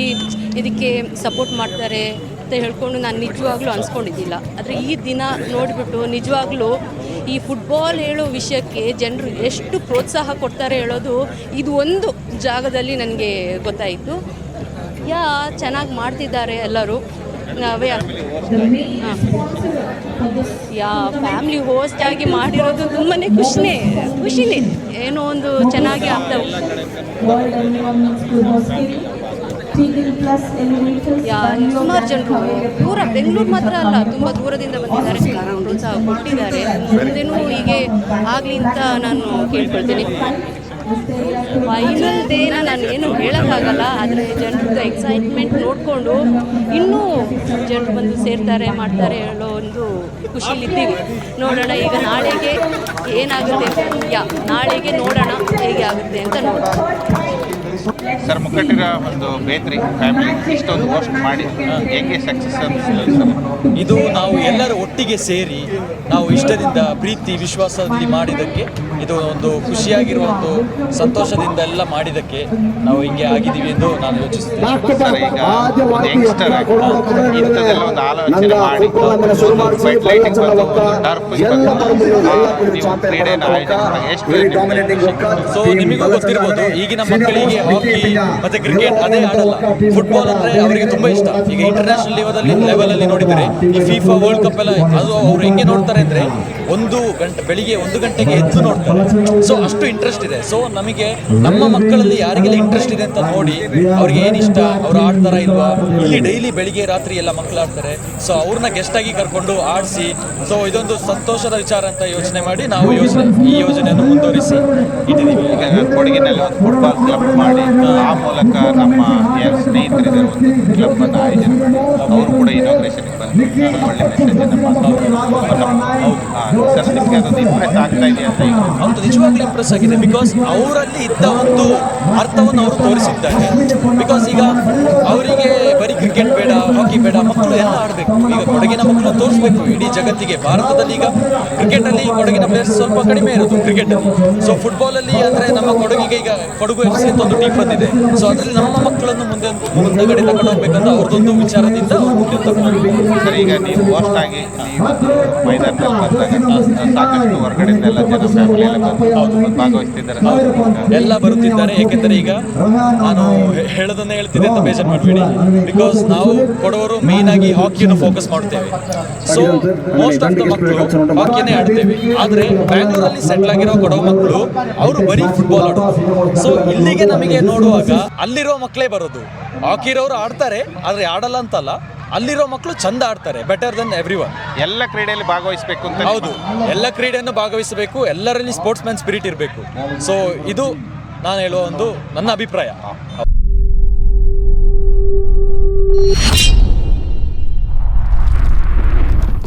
ಇದಕ್ಕೆ ಸಪೋರ್ಟ್ ಮಾಡ್ತಾರೆ ಅಂತ ಹೇಳ್ಕೊಂಡು ನಾನು ನಿಜವಾಗ್ಲೂ ಅನ್ಸ್ಕೊಂಡಿದ್ದಿಲ್ಲ. ಆದರೆ ಈ ದಿನ ನೋಡಿಬಿಟ್ಟು ನಿಜವಾಗ್ಲೂ ಈ ಫುಟ್ಬಾಲ್ ಹೇಳೋ ವಿಷಯಕ್ಕೆ ಜನರು ಎಷ್ಟು ಪ್ರೋತ್ಸಾಹ ಕೊಡ್ತಾರೆ ಹೇಳೋದು ಇದು ಒಂದು ಜಾಗದಲ್ಲಿ ನನಗೆ ಗೊತ್ತಾಯಿತು. ಯಾ, ಚೆನ್ನಾಗಿ ಮಾಡ್ತಿದ್ದಾರೆ ಎಲ್ಲರೂ. ನಾವೇ ಯಾ ಫ್ಯಾಮ್ಲಿ ಹೋಸ್ಟ್ ಆಗಿ ಮಾಡಿರೋದು ತುಂಬಾ ಖುಷಿನೇ ಖುಷಿನೇ. ಏನೋ ಒಂದು ಚೆನ್ನಾಗಿ ಆಗ್ತಾ ಯಾ ಸುಮಾರು ಜನರು ದೂರ ಬೆಂಗಳೂರು ಮಾತ್ರ ಅಲ್ಲ ತುಂಬ ದೂರದಿಂದ ಬಂದಿದ್ದಾರೆ. ಪ್ರೋತ್ಸಾಹ ಕೊಟ್ಟಿದ್ದಾರೆ. ಮುಂದೆನೂ ಹೀಗೆ ಆಗಲಿ ಅಂತ ನಾನು ಕೇಳ್ಕೊಳ್ತೀನಿ. ಫೈನಲ್ ಡೇನ ನಾನು ಏನು ಹೇಳೋಕ್ಕಾಗಲ್ಲ ಆದರೆ ಜನರದ್ದು ಎಕ್ಸೈಟ್ಮೆಂಟ್ ನೋಡಿಕೊಂಡು ಇನ್ನೂ ಜನರು ಬಂದು ಸೇರ್ತಾರೆ ಮಾಡ್ತಾರೆ ಹೇಳೋ ಒಂದು ಖುಷಿಲಿದ್ದೀವಿ. ನೋಡೋಣ ಈಗ ನಾಳೆಗೆ ಏನಾಗುತ್ತೆ? ಯಾ ನಾಳೆಗೆ ನೋಡೋಣ ಹೇಗೆ ಆಗುತ್ತೆ ಅಂತ ನೋಡೋಣ. ಸರ್ ಮುಕ್ಕಟ್ಟಿರ ಒಂದು ಬೇತ್ರಿ ಫ್ಯಾಮಿಲಿ ಇಷ್ಟೊಂದು ಹೋಸ್ಟ್ ಮಾಡಿ ಹೆಂಗೆ ಸಕ್ಸಸ್ ಅನಿಸ್ತದೆ ಇದು ನಾವು ಎಲ್ಲರೂ ಒಟ್ಟಿಗೆ ಸೇರಿ ನಾವು ಇಷ್ಟದಿಂದ ಪ್ರೀತಿ ವಿಶ್ವಾಸದಲ್ಲಿ ಮಾಡಿದ್ದಕ್ಕೆ ಇದು ಒಂದು ಖುಷಿಯಾಗಿರುವ ಒಂದು ಸಂತೋಷದಿಂದ ಎಲ್ಲ ಮಾಡಿದ್ದಕ್ಕೆ ನಾವು ಹಿಂಗೆ ಆಗಿದ್ದೀವಿ ಎಂದು ನಾನು ಯೋಚಿಸುತ್ತೇನೆ. ಸರ್ ಈಗ ಯಂಗ್ಸ್ಟರ್ ಆಗಿ ಇಂಥದ್ದೆಲ್ಲ ಒಂದು ಆಲೋಚನೆ ಮಾಡಿ ಲೈಟಿಂಗ್ ಬಂದು ನೀವು ಎಷ್ಟು ಸೊ ನಿಮಗೂ ಗೊತ್ತಿರ್ಬೋದು ಈಗಿನ ಮಕ್ಕಳಿಗೆ ಹಾಕಿ ಮತ್ತೆ ಕ್ರಿಕೆಟ್ ಅದೇ ಆಡಲ್ಲ. ಫುಟ್ಬಾಲ್ ಅಂದ್ರೆ ಅವರಿಗೆ ತುಂಬಾ ಇಷ್ಟ. ಈಗ ಇಂಟರ್ನ್ಯಾಷನಲ್ ಲೆವೆಲ್ ಲೆವೆಲ್ ಅಲ್ಲಿ ನೋಡಿದರೆ ಈ ಫಿಫಾ ವರ್ಲ್ಡ್ ಕಪ್ ಎಲ್ಲ ಅದು ಅವ್ರು ಹೆಂಗೆ ನೋಡ್ತಾರೆ ಅಂದ್ರೆ ಒಂದು ಗಂಟೆ, ಬೆಳಿಗ್ಗೆ ಒಂದು ಗಂಟೆಗೆ ಎದ್ದು ನೋಡ್ತಾರೆ. ಸೊ ಅಷ್ಟು ಇಂಟ್ರೆಸ್ಟ್ ಇದೆ. ಸೊ ನಮಗೆ ನಮ್ಮ ಮಕ್ಕಳಲ್ಲಿ ಯಾರಿಗೆಲ್ಲ ಇಂಟ್ರೆಸ್ಟ್ ಇದೆ ಅಂತ ನೋಡಿ ಅವ್ರಿಗೆ ಏನು ಇಷ್ಟ, ಅವ್ರು ಆಡ್ತಾರ ಇಲ್ವಾ? ಇಲ್ಲಿ ಡೈಲಿ ಬೆಳಿಗ್ಗೆ, ರಾತ್ರಿ ಎಲ್ಲ ಮಕ್ಕಳು ಆಡ್ತಾರೆ. ಸೊ ಅವ್ರನ್ನ ಗೆಸ್ಟ್ ಆಗಿ ಕರ್ಕೊಂಡು ಆಡಿಸಿ ಸೊ ಇದೊಂದು ಸಂತೋಷದ ವಿಚಾರ ಅಂತ ಯೋಚನೆ ಮಾಡಿ ನಾವು ಯೋಜನೆ ಈ ಯೋಜನೆಯನ್ನು ಮುಂದುವರಿಸಿ ಇಟ್ಟಿದ್ದೀವಿ. ಕೊಡಗಿನಲ್ಲಿ ಫುಟ್ಬಾಲ್ ಕ್ಲಬ್ ಮಾಡಿ ಆ ಮೂಲಕ ನಮ್ಮ ಯಾರು ಸ್ನೇಹಿತರಿದ್ದಾರೆ, ಒಂದು ಕ್ಲಬ್ ಅನ್ನು ಆಯೋಜನೆ ಮಾಡಿ. ಅವರು ಕೂಡ ಇನಾಗ್ರೇಷನ್ಗೆ ಬಂದು ಒಳ್ಳೆ ಮೆಸೇಜ್ ಸರ್ ನಿಜವಾಗ್ಲೂ ಇಂಪ್ರೆಸ್ ಆಗಿದೆ ಬಿಕಾಸ್ ಅವರಲ್ಲಿ ಇದ್ದ ಒಂದು ಅರ್ಥವನ್ನು ಅವರು ತೋರಿಸಿದ್ದಾರೆ. ಬಿಕಾಸ್ ಈಗ ಅವರಿಗೆ ಬರೀ ಕ್ರಿಕೆಟ್ ಬೇಡ ಹಾಕಿ ಬೇಡ ಮಕ್ಕಳು ಎಲ್ಲ ಆಡಬೇಕು. ಈಗ ಕೊಡಗಿನ ಮಕ್ಕಳು ತೋರಿಸ್ಬೇಕು. ಇಡೀ ಜಗತ್ತಿಗೆ ಭಾರತದಲ್ಲಿ ಈಗ ಕ್ರಿಕೆಟಲ್ಲಿ ಕೊಡಗಿನ ಪ್ಲೇಯರ್ಸ್ ಸ್ವಲ್ಪ ಕಡಿಮೆ ಇರೋದು ಕ್ರಿಕೆಟಲ್ಲಿ ಸೊ ಫುಟ್ಬಾಲಲ್ಲಿ ಅಂದರೆ ನಮ್ಮ ಕೊಡಗಿಗೆ ಈಗ ಕೊಡಗು ಎಫ್ ಸಿ ಅಂತ ಒಂದು ಟೀಮ್ ಬಂದಿದೆ. ಸೊ ಅದರಲ್ಲಿ ನಮ್ಮ ಮಕ್ಕಳನ್ನು ಮುಂದೆ ಮುಂದಗಡೆ ತಗೊಂಡು ಹೋಗ್ಬೇಕಂತ ಅವ್ರದ್ದೊಂದು ವಿಚಾರದಿಂದ ಸರ್ ಈಗ ನೀವು ಹೋಸ್ಟ್ ಆಗಿ ಮೈದಾನದಲ್ಲಿ ಬಂದಾಗ ಸಾಕಷ್ಟು ಹೊರಗಡೆಯಿಂದೆಲ್ಲ ಜನ ಫ್ಯಾಮಿಲಿ ಎಲ್ಲ ಬಂದು ಭಾಗವಹಿಸ್ತಿದ್ದಾರೆ. ಎಲ್ಲ ಬರುತ್ತಿದ್ದಾರೆ. ಏಕೆಂದರೆ ಈಗ ನಾನು ಹೇಳೋದನ್ನೇ ಹೇಳ್ತಿದ್ದೆ ಅಂತ ಬೇಜಾರು ಮಾಡಬೇಡಿ. ಬಿಕಾಸ್ ನಾವು ಕೊಡೋರು ಮೇನ್ ಆಗಿ ಹಾಕಿಯನ್ನು ಫೋಕಸ್ ಮಾಡ್ತೇವೆ. ಸೊ ಮೋಸ್ಟ್ ಆಫ್ ದ ಮಕ್ಕಳು ಹಾಕಿನೇ ಆಡ್ತೇವೆ. ಆದರೆ ಬ್ಯಾಂಗ್ಳೂರಲ್ಲಿ ಸೆಟ್ಲ್ ಆಗಿರೋ ಕೊಡೋ ಮಕ್ಕಳು ಅವರು ಬರೀ ಫುಟ್ಬಾಲ್ ಆಡೋದು. ಸೊ ಇಲ್ಲಿಗೆ ನಮಗೆ ನೋಡುವಾಗ ಅಲ್ಲಿರೋ ಮಕ್ಕಳೇ ಬರೋದು. ಹಾಕಿರೋರು ಆಡ್ತಾರೆ ಆದರೆ ಆಡಲ್ಲ ಅಂತಲ್ಲ. ಅಲ್ಲಿರೋ ಮಕ್ಕಳು ಚಂದ ಆಡ್ತಾರೆ ಬೆಟರ್ ದನ್ ಎವ್ರಿ ಒನ್ ಎಲ್ಲ ಕ್ರೀಡೆಯಲ್ಲಿ ಭಾಗವಹಿಸಬೇಕು ಅಂತ ಹೌದು. ಎಲ್ಲ ಕ್ರೀಡೆಯನ್ನು ಭಾಗವಹಿಸಬೇಕು ಎಲ್ಲರಲ್ಲಿ ಸ್ಪೋರ್ಟ್ಸ್ ಮ್ಯಾನ್ ಸ್ಪಿರಿಟ್ ಇರಬೇಕು. ಸೊ ಇದು ನಾನು ಹೇಳುವ ಒಂದು ನನ್ನ ಅಭಿಪ್ರಾಯ.